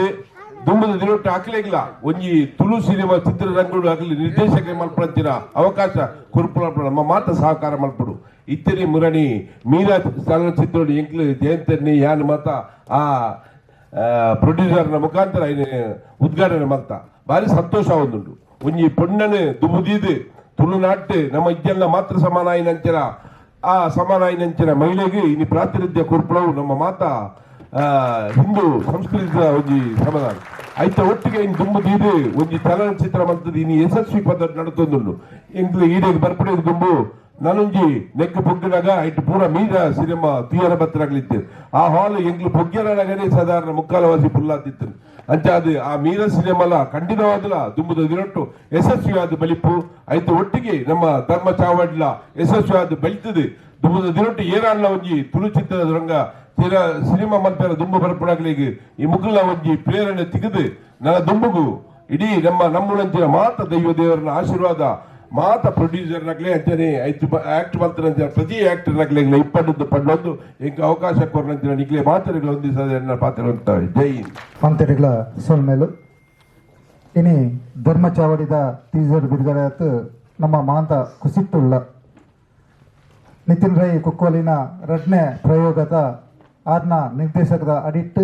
Speaker 2: ದುಮ್ಮದ ದಿನಟ್ಟು ಹಾಕ್ಲಿಲ್ಲ ಒಂಜಿ ತುಳು ಸಿನಿಮಾ ಚಿತ್ರರಂಗಡು ಆಗಲಿ ನಿರ್ದೇಶಕ ಮಲ್ಪಡಂಚಿನ ಅವಕಾಶ ಕೊರ್ಪುಲ ನಮ್ಮ ಮಾತ ಸಹಕಾರ ಮಲ್ಪಡು. ಇತ್ತರಿ ಮುರಣಿ ಮೀರಾ ಚಲನಚಿತ್ರ ಎಂಕ್ಲು ಜಯಂತರ್ನಿ ಯಾನ್ ಮಾತ ಆ ಪ್ರೊಡ್ಯೂಸರ್ನ ಮುಖಾಂತರ ಉದ್ಘಾಟನೆ ಮಲ್ತ ಬಾರಿ ಸಂತೋಷ ಒಂದುಂಡು ಒಂಜಿ ಪೊಣ್ಣನೆ ದುಬುದೀದು ತುಳುನಾಟ್ಟು ನಮ್ಮ ಇದ್ದೆಲ್ಲ ಮಾತ್ರ ಸಮಾನ ಆಯ್ನಂಚರ ಆ ಸಮಾನ ಆಯ್ನಂಚಿನ ಮಹಿಳೆಗೆ ಇನಿ ಪ್ರಾತಿನಿಧ್ಯ ಕುರುಪುಳವು ನಮ್ಮ ಮಾತ ಹಿಂದೂ ಸಂಸ್ಕೃತಿದ ಒಂಜಿ ಸಮಾಧಾನ ಐತ ಒಟ್ಟಿಗೆ ಇನ್ ದುಂಬು ದೀದು ಒಂಜಿ ಚಲನಚಿತ್ರ ಮಂತದ ಇನಿ ಯಶಸ್ವಿ ಪದ್ಧತಿ ನಡತೊಂದುಂಡು ಎಂಕ್ಲು ಈಡೆಗ್ ಬರ್ಪಡೆ ದುಂಬು. ನನಂಜಿ ನೆಕ್ ಪೊಗ್ಗಿನಾಗ ಐಟ್ ಪೂರ ಮೀದ ಸಿನಿಮಾ ತೀಯರ ಬತ್ತರಾಗ್ಲಿತ್ತು ಆ ಹಾಲ್ ಎಂಗ್ಲು ಪೊಗ್ಗಿರನಾಗನೇ ಸಾಧಾರಣ ಮುಕ್ಕಾಲವಾಸಿ ಪುಲ್ಲಾತಿತ್ತು. ಅಂಚಾದು ಆ ಮೀರ ಸಿನಿಮಾಲ ಖಂಡಿತವಾದಲ ದುಂಬುದ ದಿನಟ್ಟು ಯಶಸ್ವಿಯಾದ ಬಲಿಪು. ಐತ ಒಟ್ಟಿಗೆ ನಮ್ಮ ಧರ್ಮ ಚಾವಡ್ಲ ಯಶಸ್ವಿಯಾದ ಬಲಿತದೆ. ದುಂಬುದ ದಿನಟ್ಟು ಏನಾಡ್ಲ ಒಂಜಿ ತುಳು ಚಿತ್ರದ ರಂಗ ತೀರ ಸಿನಿಮಾ ಮಂತ್ರ ದುಂಬು ಬರ್ಪಡಗಳಿಗೆ ಈ ಮುಗ್ಲ ಒಂಜಿ ಪ್ರೇರಣೆ ತೆಗೆದು ನನ್ನ ದುಂಬುಗು, ಇಡೀ ನಮ್ಮ ನಮ್ಮುಳಂಚಿನ ಮಾತ ದೈವ ದೇವರನ್ನ ಆಶೀರ್ವಾದ, ಮಾತ ಪ್ರೊಡ್ಯೂಸರ್ ನಗ್ಲೆ ಅಂತಾನೆ ಐದು ಆಕ್ಟ್ ಮಂತ್ರ ಪ್ರತಿ ಆಕ್ಟರ್ ನಗ್ಲೆ ಇಪ್ಪತ್ತೊಂದು ಪಂಡೊಂದು ಎಂಕ ಅವಕಾಶ ಕೊರ್ನಂತಿನ ನಿಗ್ಲೆ ಮಾತರಿಗಳು ಹೊಂದಿಸದ ಪಾತ್ರ ಜೈ
Speaker 12: ಮಂತ್ರಿಗಳ ಸೊಲ್ಮೇಲು ಇನಿ ಧರ್ಮ ಚಾವಡಿದ ಟೀಸರ್ ಬಿಡುಗಡೆ ನಮ್ಮ ಮಾಂತ ಕುಸಿಟ್ಟುಳ್ಳ ನಿತಿನ್ ರೈ ಕುಕ್ಕೋಲಿನ ರಡ್ನೆ ಪ್ರಯೋಗದ ಆರ್ನ ನಿರ್ದೇಶಕದ ಅಡಿಟ್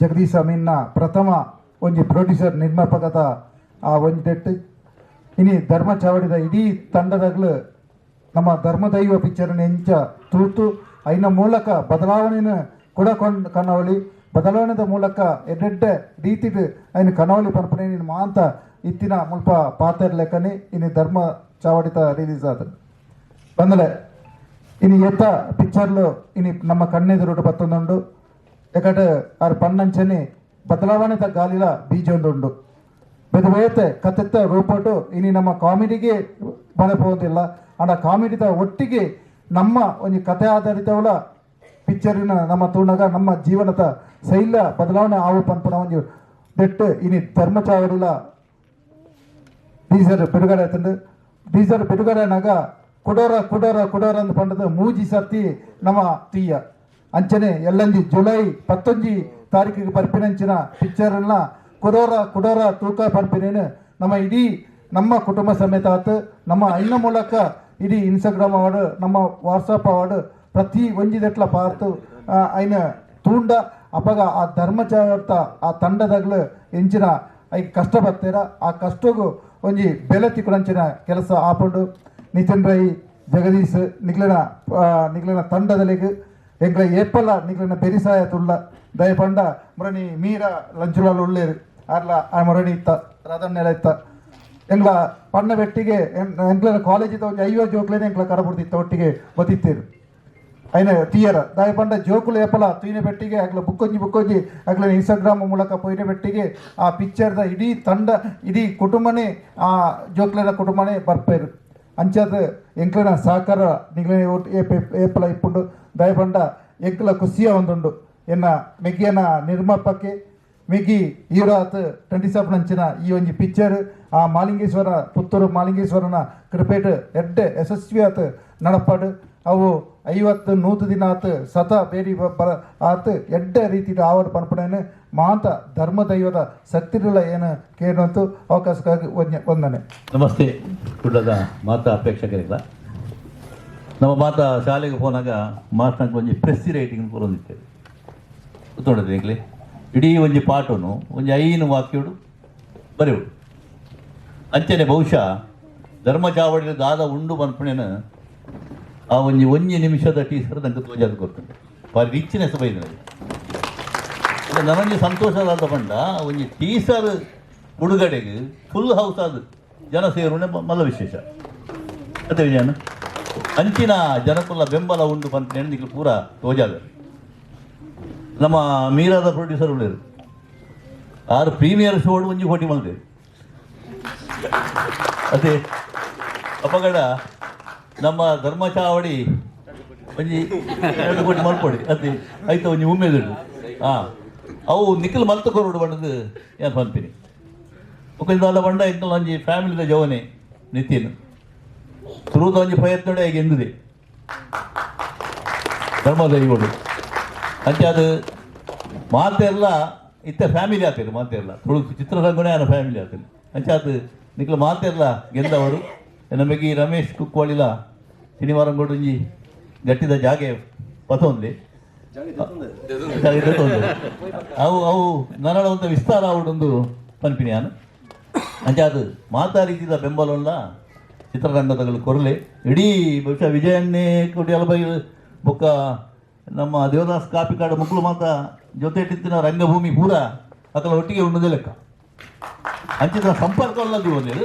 Speaker 12: ಜಗದೀಶ್ ಅಮೀನ್ನ ಪ್ರಥಮ ಒಂಜಿ ಪ್ರೊಡ್ಯೂಸರ್ ನಿರ್ಮಾಪಕದ ಆ ತೆಟ್ಟು. ಇನಿ ಧರ್ಮ ಚಾವಡಿದ ಇಡೀ ತಂಡದಾಗಲು ನಮ್ಮ ಧರ್ಮದೈವ ಪಿಕ್ಚರ್ ಎಂಚ ತೂತು, ಐನ ಮೂಲಕ ಬದಲಾವಣೆನ ಕೂಡ ಕೊಂಡ್ ಕನವಳಿ ಬದಲಾವಣೆದ ಮೂಲಕ ಎಡ್ಡೆಡ್ಡ ರೀತಿಡ್ ಐನ ಕನವಳಿ ಪರಪಣೆ ಮಾಂತ ಇತ್ತಿನ ಮುಲ್ಪ ಪಾತ್ರ ಲೆಕ್ಕನೆ ಇನ್ನು ಧರ್ಮ ಚಾವಡಿತ ರಿಲೀಸ್ ಆದ ಬಂದಲೆ ಇನಿ ಎತ್ತ ಪಿಕ್ಚರ್ಲು ಇನಿ ನಮ್ಮ ಕಣ್ಣೆದುರುಡು ಬತ್ತೊಂದುಂಡು ಯಾಕಂದ್ರೆ ಆರ್ ಪನ್ನಂಚನೆ ತ ಗಾಲಿಲ ಬೀಜ ಒಂದುಂಡು ಬೆದವೇತೆ ಕತ್ತೆತ್ತ ರೂಪಟ್ಟು ಇನಿ ನಮ್ಮ ಕಾಮಿಡಿಗೆ ಬರಬಹುದಿಲ್ಲ ಆಡ ಕಾಮಿಡಿದ ಒಟ್ಟಿಗೆ ನಮ್ಮ ಒಂದು ಕಥೆ ಆಧಾರಿತವುಲ ಪಿಕ್ಚರಿನ ನಮ್ಮ ತೂಣಗ, ನಮ್ಮ ಜೀವನದ ಶೈಲ ಬದಲಾವಣೆ ಆವು ಪನ್ಪುನ ಒಂದು ದೆಟ್ಟು ಇನಿ ಧರ್ಮಚಾವಡಿಲ ಟೀಸರ್ ಬಿಡುಗಡೆ ಆಯ್ತಂಡು ಟೀಸರ್ ಬಿಡುಗಡೆನಾಗ ಕುಡೋರ ಕುಡೋರ ಕುಡೋರ ಅಂತ ಪಂಡದ ಮೂಜಿ ಸರ್ತಿ ನಮ್ಮ ತೀಯ. ಅಂಚನೆ ಎಲ್ಲಂಜಿ ಜುಲೈ ಪತ್ತೊಂಜಿ ತಾರೀಕಿಗೆ ಬರ್ಪಿನಂಚಿನ ಪಿಕ್ಚರ್ನ ಕುಡೋರ ಕುಡೋರ ತೂಕ ಬರ್ಪಿನೇನು ನಮ್ಮ ಇಡೀ ನಮ್ಮ ಕುಟುಂಬ ಸಮೇತ ಆತು. ನಮ್ಮ ಐನ ಮೂಲಕ ಇಡೀ ಇನ್ಸ್ಟಾಗ್ರಾಮ್ ಅವಾರ್ಡ್ ನಮ್ಮ ವಾಟ್ಸಪ್ ಅವಾರ್ಡ್ ಪ್ರತಿ ಒಂಜಿದೆಟ್ಲ ಪಾರ್ತು. ಐನ ತೂಂಡ. ಅಪಗ ಆ ಧರ್ಮಚಾರ್ತ ಆ ತಂಡದಾಗ್ಲು ಎಂಚಿನ ಐ ಕಷ್ಟ ಬರ್ತೀರ ಆ ಕಷ್ಟಗೂ ಒಂಜಿ ಬೆಲೆ ತಿಕ್ಕಂಚಿನ ಕೆಲಸ ಆಪುಂಡು. நிச்சன் ரை ஜெகதீஷ் நிகழனா நிகழன தண்டதலைக்கு எங்களை எப்பல்ல நிகழன பெரிசாயத்துள்ள தயபண்ட ಮುರಣಿ ಮೀರ லஞ்சுலால் ಒಳ್ಳೇರು ಅರ್ಲ ಆ ಮುರಣಿ ಇತ್ತ ರಾಧನ್ಯಲ ಇತ್ತ. ಎಂಗ್ಲ ಪಣ್ಣ ಬೆಟ್ಟಿಗೆ ಎಂಗ್ಲ ಕಾಲೇಜಿದ ಒಂದು ಅಯ್ಯೋ ಜೋಕ್ಲೇನೆ ಎಂಗ್ಲ ಕರಬಿಡ್ತಿತ್ತ ಒಟ್ಟಿಗೆ ಬತ್ತಿತ್ತೀರು ಐನ ತೀಯರ ದಾಯ ಪಂಡ ಜೋಕುಲು ಎಪ್ಪಲ ತೂಯಿನ ಬೆಟ್ಟಿಗೆ ಆಗ್ಲ ಬುಕ್ಕೊಂಜಿ ಬುಕ್ಕೊಂಜಿ ಆಗ್ಲ ಇನ್ಸ್ಟಾಗ್ರಾಮ್ ಮೂಲಕ ಪೋಯಿನ ಬೆಟ್ಟಿಗೆ ಆ ಪಿಕ್ಚರ್ದ ಇಡೀ ತಂಡ, ಇಡೀ ಕುಟುಂಬನೇ ಆ ಜೋಕ್ಲೇನ ಕುಟುಂಬನೇ ಬರ್ಪೇರು. ಅಂಚದ ಎಂಕ್ಲನ ಸಹಕಾರ ನಿಗ್ಲನೆ ಒಟ್ಟು ಏಪ ಏಪಲ ಇಪ್ಪುಂಡು. ದಯಪಂಡ ಎಂಕ್ಲ ಖುಷಿಯ ಒಂದುಂಡು. ಎನ್ನ ಮೆಗ್ಗಿಯನ ನಿರ್ಮಾಪಕ್ಕೆ ಮೆಗ್ಗಿ ಹೀರೋ ಆತ್ ಟ್ವೆಂಟಿ ಸೆವೆನ್ ಅಂಚಿನ ಈ ಒಂಜಿ ಪಿಕ್ಚರ್, ಆ ಮಾಲಿಂಗೇಶ್ವರ, ಪುತ್ತೂರು ಮಾಲಿಂಗೇಶ್ವರನ ಕ್ರಿಪೇಟ್ ಎಡ್ಡೆ ಯಶಸ್ವಿ ಆತ್ ನಡಪಾಡು. ಅವು ಐವತ್ತು ನೂತು ದಿನ ಆತು ಸತ ಬೇಡಿ ಬ- ಬರ ಆತು ಎಡ್ಡ ರೀತಿ ಆವಡ್ ಪನ್ಪಣೇನು ಮಾತ ಧರ್ಮ ದೈವದ ಸತ್ತಿರಲ್ಲ ಏನು ಕೇಳುವಂತೂ ಅವಕಾಶಕ್ಕಾಗಿ ವಂದನೆ.
Speaker 13: ನಮಸ್ತೆ, ಕುಡ್ಲದ ಮಾತ ಅಪೇಕ್ಷಕರಿಲ್ಲ ನಮ್ಮ ಮಾತ ಶಾಲೆಗೆ ಹೋದಾಗ ಮಾಸ್ಟರ್ ಒಂಜಿ ಪ್ರೆಸ್ಸಿ ರೈಟಿಂಗ್ ಬರೋದಿತ್ತೇವೆ ಗೊತ್ತೋಡ್ರಿ ಈಗಲೇ. ಇಡೀ ಒಂಜಿ ಪಾಠನು ಒಂಜಿ ಐನು ವಾಕ್ಯಡು ಬರೆಯುಡು ಅಂಚನೆ ಬಹುಶಃ ಧರ್ಮ ಚಾವಡಿ ದಾದ ಉಂಡು ಬನ್ಪಣೇನ ಆ ಒಂಜಿ ಒಂಜಿ ನಿಮಿಷದ ಟೀಸರ್ ನಂಗೆ ತೋಜಾದ ಗೊತ್ತುಂಟು. ಬಾರಿ ರಿಚ್ನೆಸ್ ಬೈದ ಸಂತೋಷವಾದ ಪಂಡ ಒಂಜಿ ಟೀಸರ್ ಉಡುಗಡೆಗೆ ಫುಲ್ ಹೌಸ್ ಅದು ಜನ ಸೇರುಣೆ ಮಲ್ಲ ವಿಶೇಷ. ಅದೇ ವಿಜಯನ ಅಂಚಿನ ಜನಕ್ಕುಲ್ಲ ಬೆಂಬಲ ಉಂಡು ಪಂತ ಹೆಣ್ಣಿಗೆ ಪೂರ ತೋಜಾದ ನಮ್ಮ ಮೀರಾದ ಪ್ರೊಡ್ಯೂಸರ್ ಉಳಿದ್ರು ಆರು ಪ್ರೀಮಿಯರ್ ಶೋ ಒಂಜಿ ಕೋಟಿ ಮಲ್ದೆ. ಅದೇ ಅಪಗಡ ನಮ್ಮ ಧರ್ಮ ಚಾವಡಿ ಒಂಜಿ ಎರಡು ಕೋಟಿ ಮಲ್ಕೊಡಿ. ಅದೇ ಆಯ್ತು, ಒಂಜಿ ಉಮ್ಮೆದುಡು ಹಾಂ. ಅವು ನಿಖಿಲ್ ಮಲ್ತ ಕೊರೋಡು ಬಣ್ಣದು ಏನು ಪಂಪಿನಿ ಒಕ್ಕಲ್ದಾಲ ಬಂಡ ಇಂಕಲ್ ಒಂಜಿ ಫ್ಯಾಮಿಲಿದ ಜವನೆ ನಿತಿನ್ ತುರುದ ಒಂಜಿ ಪ್ರಯತ್ನಡೆ ಈಗ ಎಂದಿದೆ. ಧರ್ಮದೈವಡು ಅಂಚೆ ಅದು ಮಾತೆಲ್ಲ ಇತ್ತ ಫ್ಯಾಮಿಲಿ ಆತೇರು ಮಾತೆಲ್ಲ ತುಳು ಚಿತ್ರರಂಗನೇ ಆನ ಫ್ಯಾಮಿಲಿ ಆತೇನೆ. ಅಂಚೆ ಅದು ಮಾತೆ ಮಾತೆಲ್ಲ ಗೆದ್ದವರು. ನಮಗೆ ರಮೇಶ್ ಕುಕ್ಕೋಳಿಲ ಶನಿವಾರ ಒಂಜಿ ಗಟ್ಟಿದ ಜಾಗೆ ಪತೊಂದೆ ಜಾಗೆ. ಅವು ಅವು ನನ್ನಡ ಒಂದು ವಿಸ್ತಾರ ಅವಡೊಂದು ಪನ್ಪಿನಿ ನಾನು. ಅಂಚೆ ಅದು ಮಾತಾ ರೀತಿದ ಬೆಂಬಲವನ್ನ ಚಿತ್ರರಂಗದಲ್ಲಿ ಕೊರಲೆ. ಇಡೀ ಬಹುಶಃ ವಿಜಯನ್ನೇ ಕೊಡಿ ಅಲಬೈ ಬೊಕ್ಕ ನಮ್ಮ ದೇವದಾಸ್ ಕಾಪಿಕಾಡ ಮಕ್ಕಳು ಮಾತ ಜೊತೆ ಇಟ್ಟಿನ ರಂಗಭೂಮಿ ಪೂರ ಅಕಲ ಒಟ್ಟಿಗೆ ಉಣ್ಣದೇ ಲೆಕ್ಕ. ಅಂಚಿನ ಸಂಪರ್ಕವಲ್ಲದು ಒಂದೇಳು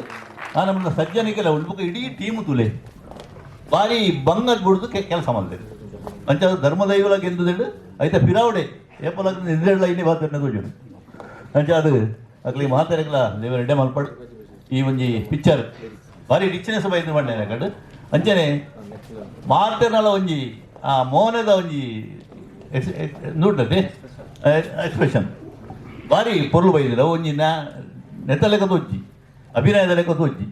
Speaker 13: ಆ ನಮ್ಮ ಸಜ್ಜನಿಗೆಲ್ಲ ಉಳ್ಬುಕ ಇಡೀ ಟೀಮು ತುಲೆ. ಬಾರಿ ಬಂಗದ್ ಬಿಡುದು ಕೆಲಸ ಮಾಡಿದೆ ಅಂಚ ಧರ್ಮದೈವಲ ಗೆಂದುದೆಂಡು ಐತ ಪಿರಾವಡೆ ಏಪಲ ನಿಂದೆಡ್ಲ ಇನ್ನೇ ಬಾತನ್ನ ತೋಜು ಅಂಚ ಅದು, ಅಕ್ಲಿ ಮಾತಾಡಕ್ಲ ದೇವರ ಎಡೆ ಮಲ್ಪಡು ಈ ಒಂಜಿ ಪಿಕ್ಚರ್ ಬಾರಿ ರಿಚ್ನೆಸ್ ಬೈದು ಮಾಡ್ಯಾನೆ ಕಡು ಅಂಚನೆ ಮಾತೇನಲ್ಲ ಒಂಜಿ, ಆ ಮೌನದ ಒಂಜಿ ನೋಡ್ತದೆ ಎಕ್ಸ್ಪ್ರೆಷನ್ ಬಾರಿ ಪೊರ್ಲು ಬೈದಿಲ್ಲ ಒಂಜಿ ನಾ ನೆತ್ತ ಲೆಕ್ಕ ತೋಜಿ ಅಭಿನಯದ ಲೆಕ್ಕ ತೋಜಿ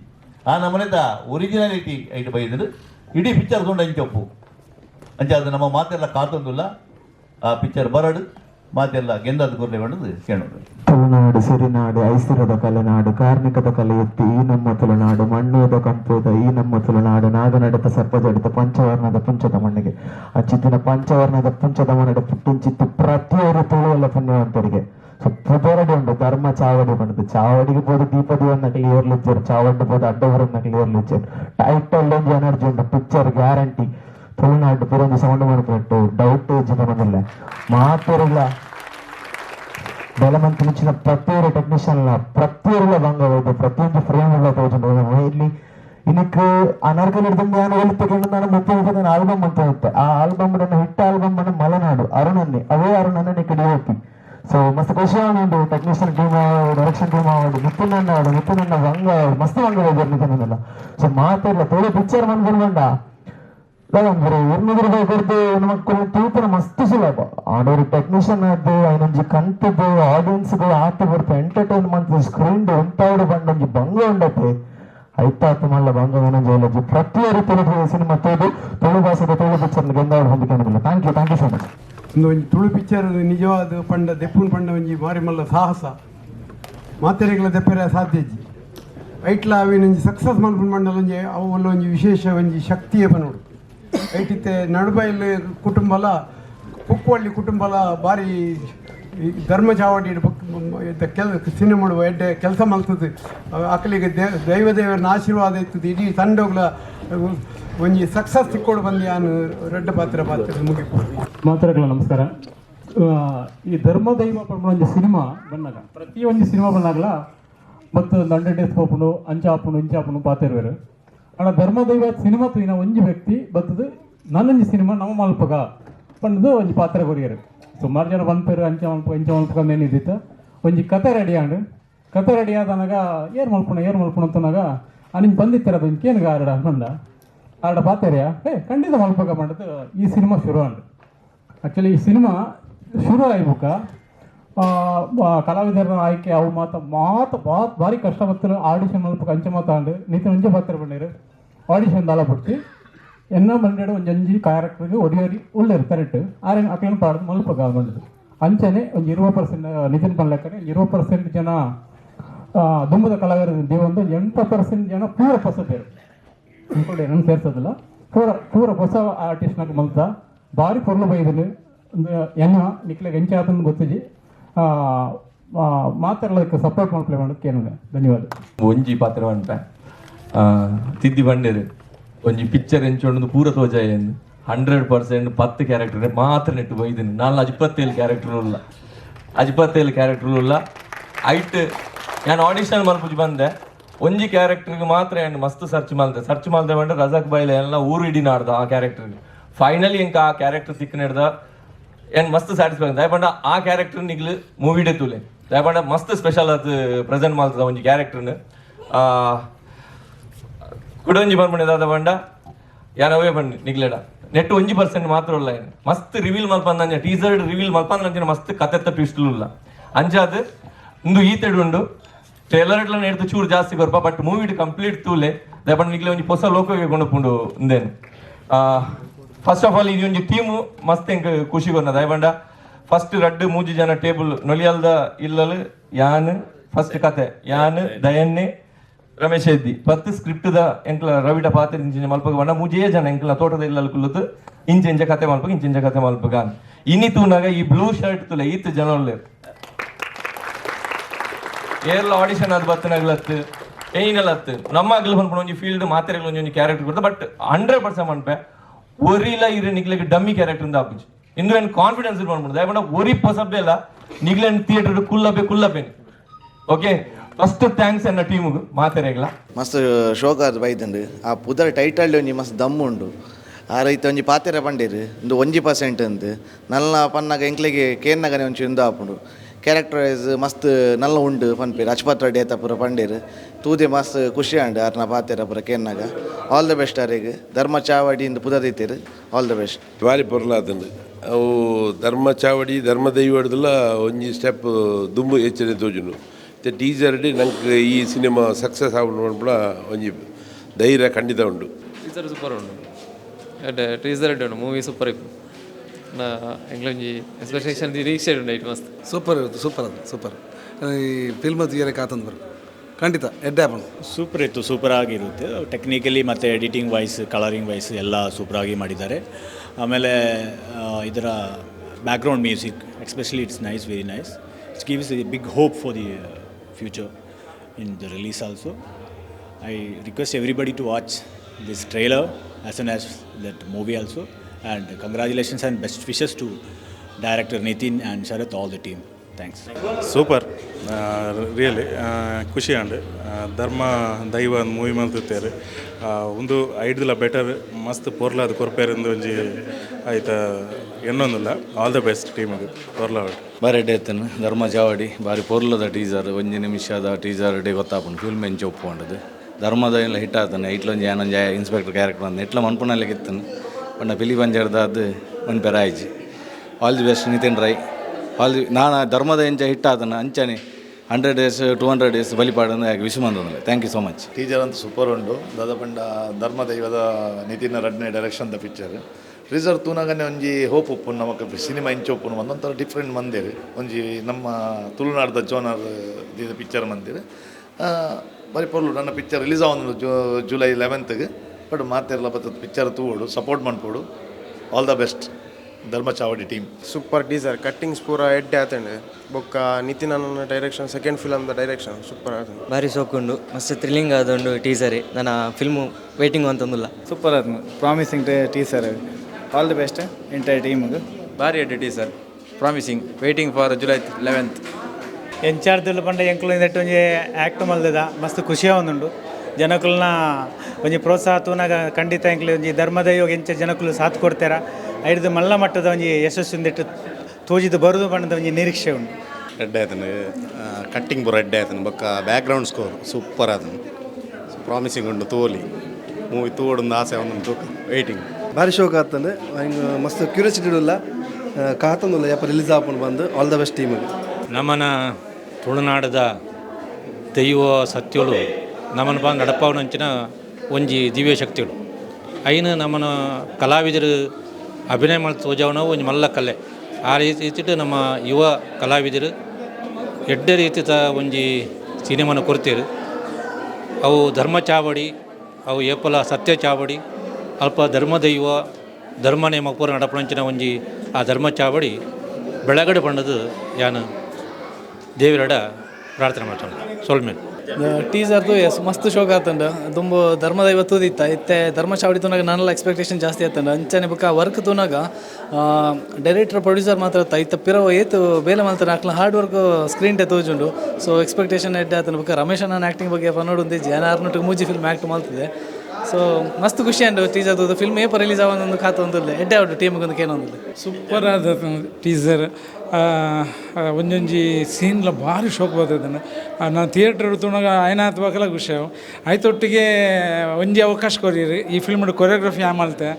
Speaker 13: ಆ ನಮ್ಮನೆದ ಒರಿಜಿನಾಲಿಟಿ ಐಟ್ ಬೈದ್ರು ಇಡೀ ಪಿಕ್ಚರ್ ತೊಂಡ ಇಂಚೊಪ್ಪು ಅಂಚೆ ಅದು ನಮ್ಮ ಮಾತೆಲ್ಲ ಕಾತೊಂದುಲ್ಲ ಆ ಪಿಕ್ಚರ್ ಬರಡು, ಮಾತೆಲ್ಲ ಗೆಂದದ ಗುರ್ಲೆ ಬಣ್ಣದು ಕೇಳೋದು.
Speaker 14: ತುಳುನಾಡು ಸಿರಿನಾಡು, ಐಸಿರದ ಕಲೆನಾಡು ಕಾರ್ಮಿಕದ ಕಲೆ ಎತ್ತಿ, ಈ ನಮ್ಮ ತುಳುನಾಡು, ಮಣ್ಣೋದ ಕಂಪೋದ, ಈ ನಮ್ಮ ತುಳುನಾಡು, ನಾಗನಡೆತ ಸರ್ಪಜಡಿತ ಪಂಚವರ್ಣದ ಪುಂಚದ ಮಣ್ಣಿಗೆ. ಅಚ್ಚಿತ್ತಿನ ಪಂಚವರ್ಣದ ಪುಂಚದ ಮಣ್ಣಡೆ ಪುಟ್ಟಿಂಚಿತ್ತು ಪ್ರತಿಯೊಂದು ತುಳುವಲ್ಲ ಪುಣ್ಯವಂತರಿಗೆ. ಸುಪ್ಪುದೋರಡಿ ಉಂಟು, ಧರ್ಮ ಚಾವಡಿ ఉండదు ಚಾವಡಿಗೆ ಬೋದು ದೀಪದಿ నాకు క్లియర్లు ఇచ్చారు చావడి పోదు అడ్డవరం ಟೈಟಲ್ క్లియర్లు ఇచ్చారు టైట్ ಗ್ಯಾರಂಟಿ தமிழ்நாட்டு பேருந்து சம்பந்தமானப்பட்டு డౌట్ జితమందిల్ల మా పేరుల బలవంతునిచ్చిన ప్రతి ఒక్క టెక్నీషియన్ల ప్రతి ఒక్క వంగవద్దు ప్రతి ఒక్క ఫ్రేమ్లో తోచుకుంటున్నాం వెళ్ళి இன்னைக்கு அனர்களிடம் ஞான வெளிப்படுத்தினான முப்பது முப்பது ஆல்பம் ಅಂತ ಇರುತ್ತೆ ಆ ಆಲ್ಬಮ್ ನನ್ನ ಹಿಟ್ ಆಲ್ಬಮ್ ಅನ್ನು ಮಲೆನಾಡು ಅರುಣನ್ನೇ ಅವೇ ಅರುಣನ್ನೇ ನಿಕ್ಕಡಿ ಹೋಗಿ ಸೊ ಮಸ್ತ್ ಖುಷಿ ಅವನು ಟೆಕ್ನಿಷಿಯನ್ ಟೀಮ್ ಅವರು ಡೈರೆಕ್ಷನ್ ಟೀಮ್ ಅವರು ನಿತಿನ್ ಅಣ್ಣ ಅವರು ನಿತಿನ್ ಅಣ್ಣ ವಂಗ ಅವರು ಮಸ್ತ್ ವಂಗ ಹೋಗಿ ನಿತಿನ್ ಅನ್ನಲ್ಲ ಸೊ ಮಾತಾಡಲ್ಲ ತೋಡೆ ಪಿಕ್ಚರ್ ಬಂದ್ಬಿಡ್ಬಂಡ ಎರ್ನೂರು ರೂಪಾಯಿ ಕೊಡ್ದು ನಮಕ್ ತೂಪನ ಮಸ್ತ್ ಸುಲಭ ಆಡೋರು ಟೆಕ್ನಿಷಿಯನ್ ಆದ್ದು ಐನೊಂಜಿ ಕಂತದ್ದು ಆಡಿಯನ್ಸ್ಗೂ ಆತ ಬರ್ತು ಎಂಟರ್ಟೈನ್ಮೆಂಟ್ ಸ್ಕ್ರೀನ್ ಉಂಟಾಡು ಬಂಡೊಂಜಿ ಬಂಗ ಉಂಡತೆ. ಐತಾತ ಮಲ್ಲ ಭಂಗ ಏನಂಜಿ ಪ್ರತಿಯೊಂದು ತುಳು ಸಿನಿಮಾ ತೋದು ತುಳು ಭಾಷೆದ ತುಳು ಪಿಕ್ಚರ್ ಗೆಂದಾಡು ಹೊಂದಿಕೊಂಡಿಲ್ಲ thank you thank you so much
Speaker 15: ಒಂದು ಒಂಜಿ ತುಳು ಪಿಕ್ಚರ್ ನಿಜವಾದ ಪಂಡ, ದೆಪ್ಪುನ್ ಪಂಡ ಒಂಜಿ ಮಾರಿ ಮಲ್ಲ ಸಾಹಸ. ಮಾತೆರೆಗಳ ದೆಪ್ಪೆರ ಸಾಧ್ಯಜಿ ಐಟ್ಲ ಅವಿನ ಒಂಜಿ ಸಕ್ಸಸ್ ಮನ್ಪುಂಡು ಮಂಡಲ ಒಂಜಿ ಅವು ಒಂಜಿ ವಿಶೇಷ ಒಂಜಿ ಶಕ್ತಿಯೇ ಪನೋಡು ಐಟಿತ್ತೆ ನಡುಬೈಲ್ ಕುಟುಂಬಲ ಕುಕ್ಕುವಳ್ಳಿ ಕುಟುಂಬಲ ಈ ಧರ್ಮ ಚಾವಡಿ ಕೆಲ ಮಾಡುವ ಎಡ್ಡೆ ಕೆಲಸ ಮಲ್ತದೆ ಅಕ್ಕಲಿಗೆ ದೇವ ದೈವ ದೇವರನ್ನ ಆಶೀರ್ವಾದ ಇರ್ತದೆ. ಇಡೀ ತಂಡಗಳ ಒಂಜಿ ಸಕ್ಸಸ್ ತಿಕ್ಕೊಂಡು ಬಂದು ನಾನು ರೆಡ್ಡ ಪಾತ್ರ ಪಾತ್ರ ಮುಗಿ
Speaker 16: ಮಾತರಗಳ ನಮಸ್ಕಾರ. ಈ ಧರ್ಮದೈವ ದೈವ ಒಂದು ಸಿನಿಮಾ ಬಂದಾಗ, ಪ್ರತಿಯೊಂದು ಸಿನಿಮಾ ಬಂದಾಗಲ, ಮತ್ತು ನಂಡೆ ಡೇಸ್ ಹೋಪುಂಡು ಅಂಚ ಪಾತ್ರ ಅಣ್ಣ ಧರ್ಮದೈವ ಸಿನಿಮಾ ತೂಯಿನ ಒಂಜಿ ವ್ಯಕ್ತಿ ಬತ್ತದು ನನ್ನೊಂಜಿ ಸಿನಿಮಾ ನಮ್ಮ ಮಲ್ಪಗ ಪಂಡದು ಒಂಜಿ ಪಾತ್ರ ಕೊರಿಯರು ಸುಮಾರು ಜನ ಬಂದ್ಪೇರು ಅಂಚ ಮಲ್ಪ ಇಂಚ ಮಲ್ಪಗ ಏನಿದ್ದಿತ್ತು ಒಂಜಿ ಕತೆ ರೆಡಿ ಆಂಡು. ಕತೆ ರೆಡಿ ಆದನಾಗ ಏರ್ ಮಲ್ಪಣ ಏರ್ ಮಲ್ಪಣ ಅಂತನಾಗ ಅನಿಂಗೆ ಬಂದಿತ್ತರ ಅದು ಕೇನುಗ ಆರಡ ಅಂದ ಆರಡ ಪಾತೆರಿಯ? ಏ, ಖಂಡಿತ ಮಲ್ಪಗ ಮಾಡಿದ್ದು ಈ ಸಿನಿಮಾ ಶುರು ಅಂಡು ಆ್ಯಕ್ಚುಲಿ ಈ ಸಿನಿಮಾ ಶುರು ಆಯ್ಬೇಕ ಕಲಾವಿದರ ಆಯ್ಕೆ ಅವು ಮಾತ ಮಾತ ಬಾತ್ ಭಾರಿ ಕಷ್ಟ ಬರ್ತರು ಆಡಿಷನ್ ಮಲ್ಪ ಅಂಚೆ ಮಾತಾಂಡು ನೀತಿ ಒಂಜಿ ಪಾತ್ರ ಬಂದಿರು. ಆಡಿಷನ್ ದಾಲ ಬಿಡ್ತಿ ಎನ್ನ ಬಂದಿಡು ಒಂಜಿ ಅಂಜಿ ಕ್ಯಾರೆಕ್ಟರ್ಗೆ ಒಡಿಯೋರಿ ಉಳ್ಳಿರು ಕರೆಕ್ಟ್ ಆರೆ ಅಕ್ಲೇನು ಪಾಡ್ದು ಮಲ್ಪಗ ಬಂದದು ಅಂಚನೆ ಒಂದು ಇರುವ ಪರ್ಸೆಂಟ್ ನಿತಿನ್ ಪನ್ಲೆಕ್ಕನೆ ಇರುವ ಪರ್ಸೆಂಟ್ ಜನ ಆ, ದುಂಬದ ಕಲಾವಿದರ ದೇವೊಂದು ಎಂಟು ಪರ್ಸೆಂಟ್ ಜನ ಪೂರ ಹೊಸತೇರು ಅನ್ಕೊಂಡು ಏನನ್ನು ಸೇರ್ಸೋದಿಲ್ಲ ಪೂರ ಪೂರ ಹೊಸ ಆರ್ಟಿಸ್ಟ್ನಾಗ ಮಲ್ತ ಭಾರಿ ಪೊರ್ಲು ಬೈದನು ಒಂದು ಎನ್ನ ನಿಕ್ಲೆಗೆ ಎಂಚೆ ಆತನ ಗೊತ್ತಿಜಿ ಮಾತಾಡಲಿಕ್ಕೆ ಸಪೋರ್ಟ್ ಮಾಡ್ಕೊಳ್ಳಿ ಮಾಡೋದಕ್ಕೆ ಏನು ಧನ್ಯವಾದ
Speaker 1: ಒಂಜಿ ಪಾತ್ರ ಪನ್ಪೆ ಆ, ತಿದ್ದಿ ಬಂಡೇರು ಒಂಜಿ ಪಿಕ್ಚರ್ ಎಂಚೊಂದು ಪೂರ ತೋಜಾಯನ್ ಹಂಡ್ರೆಡ್ ಪರ್ಸೆಂಟ್ ಪತ್ತು ಕ್ಯಾರೆಕ್ಟರ್ ಮಾತ್ರ ನೆಟ್ಟು ಬೈದಿನಿ. ನಾನು ಅಜಿಪತ್ತೇಳು ಕ್ಯಾರೆಕ್ಟರ್ ಉಲ್ಲ ಅಜಿಪತ್ತೇಳು ಕ್ಯಾರೆಕ್ಟರ್ ಉಲ್ಲ ಐಟ್ ನಾನು ಆಡಿಷನ್ ಮಲ್ಪುಜಿ ಬಂದೆ. ಒಂಜಿ ಕ್ಯಾರೆಕ್ಟರ್ಗೆ ಮಾತ್ರ ಏನು ಮಸ್ತ್ ಸರ್ಚ್ ಮಾಲ್ದೆ ಸರ್ಚ್ ಮಾಲ್ದೆ ಬಂದ್ರೆ ರಜಾಕ್ ಬೈಲೆ ಎಲ್ಲ ಊರು ಇಡೀ ನಾಡ್ದ ಆ ಕ್ಯಾರೆಕ್ಟರ್ಗೆ ಫೈನಲಿ ಇಂಕ ಆ ಕ್ಯಾರೆಕ್ಟರ್ ತಿಕ್ಕ ನಡೆದ. ಏನ್ ಮಸ್ತ್ ಸ್ಯಾಟಿಸ್ಫೈ ದಯಪಂಡ, ಆ ಕ್ಯಾರೆಕ್ಟರ್ ನಿಗ್ಲು ಮೂವಿಡೆ ತೂಲೆ. ದಯಪಂಡ, ಮಸ್ತ್ ಸ್ಪೆಷಲ್ ಅದು ಪ್ರೆಸೆಂಟ್ ಮಾಡ್ತದ ಒಂಜಿ ಕ್ಯಾರೆಕ್ಟರ್ನ ಕುಡೊಂಜಿ ದಾದ ಬಂಡ ಯಾನವೇ ಬನ್ನಿ, ನಿಗ್ಲೆಡ. ನೆಟ್ ಒಂಜಿ ಪರ್ಸೆಂಟ್ ಮಾತ್ರ ಅಲ್ಲ ಮಸ್ತ್ ರಿವೀಲ್ ಮಲ್ಪಂದ ಟೀಸರ್ ರಿವೀಲ್ ಮಲ್ಪಂದ ಮಸ್ತ್ ಕತೆತ್ತ ಟ್ವಿಸ್ಟ್ ಉಲ್ಲ ಅಂಚಾದ್ ಇಂದು ಈತೆಡು ಉಂಡು. ಟ್ರೇಲರ್ ಇಟ್ಲ ಚೂರು ಜಾಸ್ತಿ ಕೊರ್ಪ ಬಟ್ ಮೂವಿ ಕಂಪ್ಲೀಟ್ ತೂಲೆ. ದಯಪಂಡ ನಿಗ್ಲೆ ಒಂಜಿ ಹೊಸ ಲೋಕಗೆ ಕೊಂಡುಪುಂಡು ಇಂದೇನು. ಫಸ್ಟ್ ಆಫ್ ಆಲ್ ಈ ಒಂಜಿ ಟೀಮು ಮಸ್ತ್ ಎಂಕ್ ಖುಷಿ ಕೊನ್ನ ದಯಪಂಡ ಫಸ್ಟ್ ರಡ್ಡು ಮೂಜಿ ಜನ ಟೇಬಲ್ ನೊಲಿಯಲ್ದ ಇಲ್ಲಲು, ಯಾನ್ ಫಸ್ಟ್ ಕತೆ ಯಾನ್, ದಯನ್ನೆ ರಮೇಶ್ ಎದ್ದಿ ಸ್ಕ್ರಿಪ್ಟ್ ದ ಎಂಕ್ಲ ರವಿಡ ಪಾತ್ರ ಇಂಚಿನ ಮಲ್ಪಗ ವಣ್ಣ ಮುಜೇ ಜನ ಎಂಕ್ಲ ತೋಟದ ಇಲ್ಲ ಕುಲ್ಲುತ್ತು ಇಂಚ ಇಂಚ ಕತೆ ಮಲ್ಪಗ ಇಂಚ ಇಂಚ ಕತೆ ಮಲ್ಪಗ ಇನಿ ತೂನಾಗ ಈ ಬ್ಲೂ ಶರ್ಟ್ ತುಲೆ ಜನ ಒಳ್ಳೆ ಏರ್ಲ ಆಡಿಷನ್ ಅದು ಬತ್ತನಾಗ್ಲತ್ತು ಏನಿಲ್ಲತ್ತು. ನಮ್ಮ ಆಗ್ಲಿ ಬಂದ್ಬಿಡು ಒಂಜಿ ಫೀಲ್ಡ್ ಮಾತ್ರೆಗಳು ಒಂಜಿ ಕ್ಯಾರೆಕ್ಟರ್ ಕೊಡ್ತಾ ಬಟ್ ಹಂಡ್ರೆಡ್ ಪರ್ಸೆಂಟ್ ಮನ್ಪೆ. ಒರಿಲ ಇರು ನಿಗ್ಲಿಗೆ ಡಮ್ಮಿ ಕ್ಯಾರೆಕ್ಟರ್ ಇಂದ ಆಪಿಜ್. ಇಂದು ಏನು ಕಾನ್ಫಿಡೆನ್ಸ್ ಮಾಡ್ಬಿಡು ಯಾಕಂದ್ರೆ ಒರಿ ಪಸಬ್ಬೆ ಇಲ್ಲ ನಿಗ್ಲೆನ್ ಥಿಯೇಟರ್ ಕುಲ್ಲಬೆ ಕುಲ್ಲಬೇನೆ. ಓಕೆ ಫಸ್ಟ್ ಥ್ಯಾಂಕ್ಸ್ ಅನ್ನ ಟೀಮ್ಗೆ ಮಾತೆರೆಗ್ಲ
Speaker 17: ಮಸ್ತ್ ಶೋಕ ಅದು ಬೈದಂಡು ಆ ಪುದರ್ ಟೈಟಲ್ ಒಂಜಿ ಮಸ್ತ್ ದಮ್ ಉಂಡು. ಆ ರೈತ ಒಂಜಿ ಪಾತೆರ ಪಂಡೇರು. ಒಂದು ಒಂಜಿ ಪರ್ಸೆಂಟ್ ಅಂತ. ನಲ್ಲ ಪನ್ನಾಗ ಎಂಕ್ಲೆಗೆ ಕೇರ್ನಗನೆ ಒಂಚು ಇಂದು ಆಪುಂಡು. ಕ್ಯಾರೆಕ್ಟರ್ ವೈಸ್ ಮಸ್ತ್ ನಲ್ಲ ಉಂಡು ಪನ್ಪೇರು ಅಚ್ಪತ್ ರೆಡ್ಡಿ ಆತ ಪೂರ ಪಂಡೇರು. ತೂದೆ ಮಸ್ತ್ ಖುಷಿ ಆಂಡು ಆರ್ನ ಪಾತೆರ ಪೂರ ಕೇರ್ನಾಗ ಆಲ್ ದ ಬೆಸ್ಟ್ ಅರೆಗ್ ಧರ್ಮ ಚಾವಡಿ ಇಂದು ಪುದರ್ ಇತ್ತೀರು ಆಲ್ ದ ಬೆಸ್ಟ್
Speaker 2: ಬಾರಿ ಪೊರ್ಲಾತಂಡು ಅವು ಧರ್ಮ ಚಾವಡಿ ಧರ್ಮ ದೈವಡ್ದಲ್ಲ ಒಂಜಿ ಸ್ಟೆಪ್ ದುಂಬು ಎಚ್ಚರಿ ತೋಜುನು ಮತ್ತೆ ಟೀಸರ್ ನಂಗೆ ಈ ಸಿನಿಮಾ ಸಕ್ಸಸ್ ಆಗುಂಡು ಅನ್ಪುಡ ಒಂಜಿ ಧೈರ್ಯ ಖಂಡಿತ ಉಂಡು
Speaker 18: ಟೀಸರ್ ಸೂಪರ್ ಉಂಡು ಎಡ್ಡೆ ಟೀಸರ್ ಉಂಡು ಮೂವಿ ಸೂಪರ್ ಇತ್ತು. ನಾ ಎಂಗ್ಲೊಂಜಿ ಎಕ್ಸ್ಪೆಕ್ಟೇಷನ್ ನಿರೀಕ್ಷೆ ಉಂಡು ಐಟ್ ಮಸ್ತ್.
Speaker 3: ಸೂಪರ್ ಇತ್ತು ಸೂಪರ್ ಅದು ಸೂಪರ್ ಈ ಫಿಲ್ಮ್ ತೀಯರೆ ಕಾತಂದು ಬರು ಖಂಡಿತ ಎಡ್ಡೆ ಆಪಣು
Speaker 19: ಸೂಪರ್ ಇತ್ತು ಸೂಪರ್ ಆಗಿರುತ್ತೆ ಟೆಕ್ನಿಕಲಿ ಮತ್ತು ಎಡಿಟಿಂಗ್ ವೈಸ್ ಕಲರಿಂಗ್ ವೈಸ್ ಎಲ್ಲ ಸೂಪರಾಗಿ ಮಾಡಿದ್ದಾರೆ. ಆಮೇಲೆ ಇದರ background music especially it's nice very nice it's gives a big hope for the future in the release also I request everybody to watch this trailer as soon as that movie also and congratulations and best wishes to director Nitin and Sharath all the team thanks
Speaker 20: super really ಖುಷಿ and ಧರ್ಮ, ದೈವ ಅಂದ್ movie ಮಲ್ತಿತ್ತೇರು ಒಂದು ಐಡ್ದಿಲ್ಲ better ಮಸ್ತ್ ಪೊರ್ಲಾದ ಕೊರ್ಪೇರಿಂದ ಒಂಜಿ ಆಯ್ತಾ ಎನ್ನೊಂದಿಲ್ಲ. All the best ಟೀಮಿಗೆ ಪೊರ್ಲ
Speaker 21: ಬಾರಿ ಎಡ್ಡೆ ಧರ್ಮ ಜಾವಡಿ ಬಾರಿ ಪೊರ್ಲದ ಟೀಸರ್ ಒಂಜಿ ನಿಮಿಷದ ಟೀಸರ್ ಡೆ ಗೊತ್ತಾಪುಂಡು. ಫಿಲ್ಮ್ ಎಂಚ ಒಪ್ಪುಂಡದು ಧರ್ಮದ ಎಲ್ಲ ಹಿಟ್ ಆತನು ಇಟ್ಲೊಂಜಿ ಏನೊಂಜಿ ಇನ್ಸ್ಪೆಕ್ಟರ್ ಕ್ಯಾರೆಕ್ಟರ್ ಅಂದ ಇಟ್ಲ ಮನ್ಪುನಲ್ಲಿಗೆ ಇತ್ತನು ಪಂಡ ಪಿಲಿ ಅದು ಒಂದು ಪೆರಾಯ್ಜಿ. All the best Nitin Rai. All the ನಾನು ಧರ್ಮದ ಎಂಚ ಹಿಟ್ ಆತನ ಅಂಚನೆ hundred days two hundred days ಬಲಿಪಾಡನ್ನು ಯಾಕೆ wish ಮಂದೊಂದಿಲ್ಲ thank you so much
Speaker 22: teacher ಅಂತ ಸೂಪರ್ ಉಂಡು ದಾದಪಂಡ ಪಂಡ ಧರ್ಮದೈವದ ನಿತಿನ್ ರಡ್ನೆ ಡೈರೆಕ್ಷನ್ ದ ಪಿಕ್ಚರ್ ರಿಸರ್ ತೂನಾಗನೇ ಒಂಜಿ ಹೋಪ್ ಉಪ್ಪು ನಮಕ್ ಸಿನಿಮಾ ಇಂಚ ಉಪ್ಪುನು ಒಂದೊಂಥರ ಡಿಫ್ರೆಂಟ್ ಮಂದಿರು. ಒಂಜಿ ನಮ್ಮ ತುಳುನಾಡದ ಜೋನರ್ ಪಿಕ್ಚರ್ ಮಂದಿರು. ಬರಿ ಪೊರ್ಲು ನನ್ನ ಪಿಕ್ಚರ್ ರಿಲೀಸ್ ಆವೊಂದು ಜೂ ಜುಲೈ ಲೆವೆಂತ್ಗೆ ಬಟ್ ಮಾತೆರ್ಲ ಬತ್ತದ ಪಿಕ್ಚರ್ ತೂಡು support ಮಾಡ್ಕೊಡು. All the best Dharma Chavadi team
Speaker 23: super teaser cuttings ಪೂರ ಎಡ್ಡೆ ಆತಂಡೆ ಬೊಕ್ಕ ನಿತಿನ್ ಅನ್ನ ಡೈರೆಕ್ಷನ್ ಸೆಕೆಂಡ್ ಫಿಲಮ್ ದ ಡೈರೆಕ್ಷನ್ ಸೂಪರ್ ಆತಂಡೆ
Speaker 24: ಭಾರಿ ಸೋಕುಂಡು. ಮಸ್ತ್ ಥ್ರಿಲ್ಲಿಂಗ್ ಆದೊಂದು ಟೀಸರ್ ನನ್ನ ಫಿಲ್ಮು ವೇಟಿಂಗ್ ಅಂತಂದಿಲ್ಲ.
Speaker 25: ಸೂಪರ್ ಆತ್ಮ. Promising teaser all the best entire ಟೀಮ್ಗೆ
Speaker 26: ಭಾರಿ ಎಡಿಟಿ sir. Promising waiting for July eleventh
Speaker 27: ಎಂಚಾರ್ದುಲ್ಲ ಪಂಡ ಎಂಕುಲು ನೆಟ್ಟು ಒಂಜಿ ಆ್ಯಕ್ಟ್ ಮಲ್ದದ. ಮಸ್ತ್ ಖುಷಿ ಆವೊಂದುಂಡು ಜನಕುಲ್ನ ಒಂಜಿ ಪ್ರೋತ್ಸಾಹ ತೂನಾಗ ಖಂಡಿತ ಎಂಕ್ಲಿ ಒಂಜಿ ಧರ್ಮದಯೋಗ ಎಂಚ ಜನಕುಲು ಸಾಥ್ ಕೊಡ್ತಾರ. ಐದು ಮಲ್ಲ ಮಟ್ಟದ ಒಂಜಿ ಯಶಸ್ಸಿಂದಿಟ್ಟು ತೋಜಿದು ಬರುದು ಬಣ್ಣದ ಒಂಜಿ ನಿರೀಕ್ಷೆ ಉಂಟು.
Speaker 28: ರೆಡ್ ಆಯ್ತಾನೆ. ಕಟ್ಟಿಂಗ್ ಬರೋ ರೆಡ್ ಆಯ್ತಾನೆ. ಬೊಕ್ಕ ಬ್ಯಾಕ್ಗ್ರೌಂಡ್ ಸ್ಕೋರ್ ಸೂಪರ್ ಆತನು ಪ್ರಾಮಿಸಿಂಗ್ ಉಂಡು ತೋಲಿ. ಮೂವಿ ತೋಡೊಂದು ಆಸೆ ಒಂದು ತೂಕ ವೇಟಿಂಗ್
Speaker 3: ಭಾರಿ ಶೋಕ ಆಗ್ತದೆ. ಹಿಂಗೆ ಮಸ್ತ್ ಕ್ಯೂರಿಯಾಸಿಟಿ ಇಡಲ್ಲ ಕಾತಂದಿಲ್ಲ, ಯಪ್ಪ ರಿಲೀಸ್ ಆಪುಂಡು ಬಂದು ಆಲ್ ದ ಬೆಸ್ಟ್ ಟೀಮಿಗೆ
Speaker 29: ನಮ್ಮನ ತುಳುನಾಡದ ದೈವ ಸತ್ಯಗಳು ನಮ್ಮನ ಬಂದು ನಡಪಾವನಂಚಿನ ಒಂಜಿ ದಿವ್ಯ ಶಕ್ತಿಗಳು. ನಮನ ನಮ್ಮನ ಕಲಾವಿದರು ಅಭಿನಯ ಮಾಡಿ ತೋಜಾವನ ಒಂಜಿ ಮಲ್ಲ ಕಲೆ. ಆ ರೀತಿ ನಮ್ಮ ಯುವ ಕಲಾವಿದರು ಎಡ್ಡೆ ರೀತಿದ ಒಂಜಿ ಸಿನಿಮಾನ ಕೊಡ್ತೀರು ಅವು ಧರ್ಮ ಚಾವಡಿ, ಅವು ಏಪಲ ಸತ್ಯ ಚಾವಡಿ ಅಲ್ಪ ಧರ್ಮದೈವ ಧರ್ಮ ನೇಮ ಪೂರ ನಡಪಣಂಚಿನ ಒಂಜಿ ಆ ಧರ್ಮ ಚಾವಡಿ ಬೆಳಗಡೆ ಬಣ್ಣದ ಯಾನು ದೇವಿರಡ ಪ್ರಾರ್ಥನೆ ಮಾಡ್ತಾನೆ ಸೊಲ್ಮೇಲೆ
Speaker 30: ಟೀಸರ್ದು ಎಸ್ ಮಸ್ತ್ ಶೋಕ ಆತಂಡ. ದುಂಬು ಧರ್ಮದ ಇವತ್ತು ಇತ್ತ ಇತ್ತೆ ಧರ್ಮ ಚಾವಡಿ ತುನಾಗ ನನ್ನೆಲ್ಲ ಎಕ್ಸ್ಪೆಕ್ಟೇಷನ್ ಜಾಸ್ತಿ ಆತಂಡ. ಅಂಚನೆ ಬುಕ್ಕ ವರ್ಕ್ ತುನಾಗ ಡೈರೆಕ್ಟರ್ ಪ್ರೊಡ್ಯೂಸರ್ ಮಾತ್ರ ಆತ. ಇತ್ತ ಪಿರವ ಏತು ಬೇಲೆ ಮಾಲ್ತಾನೆ ಅಕ್ಲ ಹಾರ್ಡ್ ವರ್ಕ್ ಸ್ಕ್ರೀನ್ ಟೆ ತೋಜುಂಡು. ಸೊ ಎಕ್ಸ್ಪೆಕ್ಟೇಷನ್ ಎಡ್ಡೆ ಆತನ ಬುಕ್ಕ ರಮೇಶ್ ಅನ್ನ ಆ್ಯಕ್ಟಿಂಗ್ ಬಗ್ಗೆ ಪನ್ನೋಡು ಜನ ಆರ್ನೊಟ್ಟಿಗೆ ಮೂಜಿ ಫಿಲ್ಮ್ ಆ್ಯಕ್ಟ್ ಮಾಡ್ತಿದೆ ಸೊ ಮಸ್ತ್ ಖುಷಿ ಅಂಡ್ ಟೀಸರ್ ಫಿಲ್ಮ್ ಏಪ ರಿಲೀಸ್ ಆವೊಂದೊಂದು ಖಾತ ಒಂದಿಲ್ಲ ಎಡ್ಡೆ ಟೀಮ್ ಒಂದು ಕೇನೊಂದಿಲ್ಲ
Speaker 31: ಸೂಪರ್ ಆದ ಟೀಸರ್ ಒಂಜೊಂಜಿ ಸೀನ್ಲ ಭಾರಿ ಶೋಕ್ ಬರ್ತದನ್ನು ನಾನು ಥಿಯೇಟ್ರ್ ತುಣಗ ಆಯ್ನಾತ್ ಬಾಕಲ ಖುಷಿ ಅವು. ಆಯ್ತೊಟ್ಟಿಗೆ ಒಂಜಿ ಅವಕಾಶ ಕೊರೀರಿ ಈ ಫಿಲ್ಮ್ ಕೊರಿಯೋಗ್ರಫಿ ಆ ಮಾಡ್ತೆ?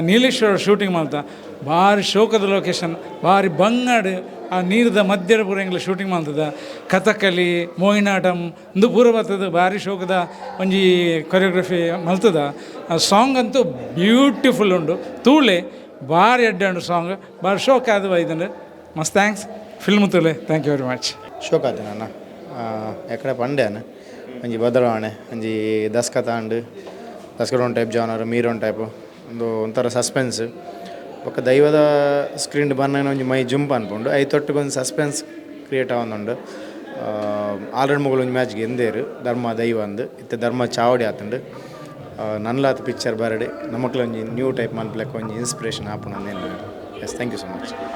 Speaker 31: ನೀಲೇಶ್ವರ ಶೂಟಿಂಗ್ ಮಾಡ್ತಾ. ಭಾರಿ ಶೋಕದ ಲೊಕೇಶನ್ ಭಾರಿ ಬಂಗಾಡ್. ಆ ನೀರದ ಮಧ್ಯದ ಪೂರ ಶೂಟಿಂಗ್ ಮಾಡ್ತದ ಕಥಕಲಿ ಮೋಹಿನಾಟಂ, ಇಂದು ಪೂರ ಬರ್ತದ, ಭಾರಿ ಶೋಕದ ಒಂಜಿ ಕೊರಿಯೋಗ್ರಫಿ ಮಲ್ತದ. ಆ ಸಾಂಗ್ ಅಂತೂ ಬ್ಯೂಟಿಫುಲ್ ಉಂಡು ತೂಳೆ, ಭಾರಿ ಅಡ್ಡ ಉಂಡು ಸಾಂಗ್ ಭಾರಿ ಶೋಕ ಅದು ಇದನ್ನು ಮಸ್ತ್ ಥ್ಯಾಂಕ್ಸ್ ಫಿಲ್ಮ್ ತೂಲೆ ಥ್ಯಾಂಕ್ ಯು ವೆರಿ ಮಚ್
Speaker 25: ಶೋಕ ಅದು ನಾನು ಎಕಡೆ ಪಂಡ್ಯಾನ. ಒಂಜಿ ಬದಲಾವಣೆ ಒಂಜಿ ದಸ್ಕತ ಅಂಡು ದಸ್ಕಡ ಒಂದು ಟೈಪ್ ಜಾನರ್ ಮೀರೊಂದು ಟೈಪ್ ಒಂದು ಒಂಥರ ಸಸ್ಪೆನ್ಸ್ ಬೊಕ್ಕ ದೈವದ ಸ್ಕ್ರೀನ್ ಬನ್ನ ಒಂಜಿ ಮೈ ಜುಂಪ್ ಅನ್ಪುಂಡು ಐ ತೊಟ್ಟಿಗೆ ಒಂದು ಸಸ್ಪೆನ್ಸ್ ಕ್ರಿಯೇಟ್ ಆವೊಂದುಂಡು ಆಲ್ರೆಡಿ ಮಗಳು ಒಂಜಿ ಮ್ಯಾಚ್ಗೆ ಎಂದೇರು ಧರ್ಮ ದೈವ ಅಂದು ಇತ್ತೆ ಧರ್ಮ ಚಾವಡಿ ಆತುಂಡು ನನ್ಲಾತ್ ಪಿಕ್ಚರ್ ಬರಡೆ ನಮಕ್ಲ ಒಂಜಿ ನ್ಯೂ ಟೈಪ್ ಮನ್ಪಲೆಕ್ಕ ಒಂಜಿ ಇನ್ಸ್ಪಿರೇಷನ್ ಆಪುಂಡು yes thank you so much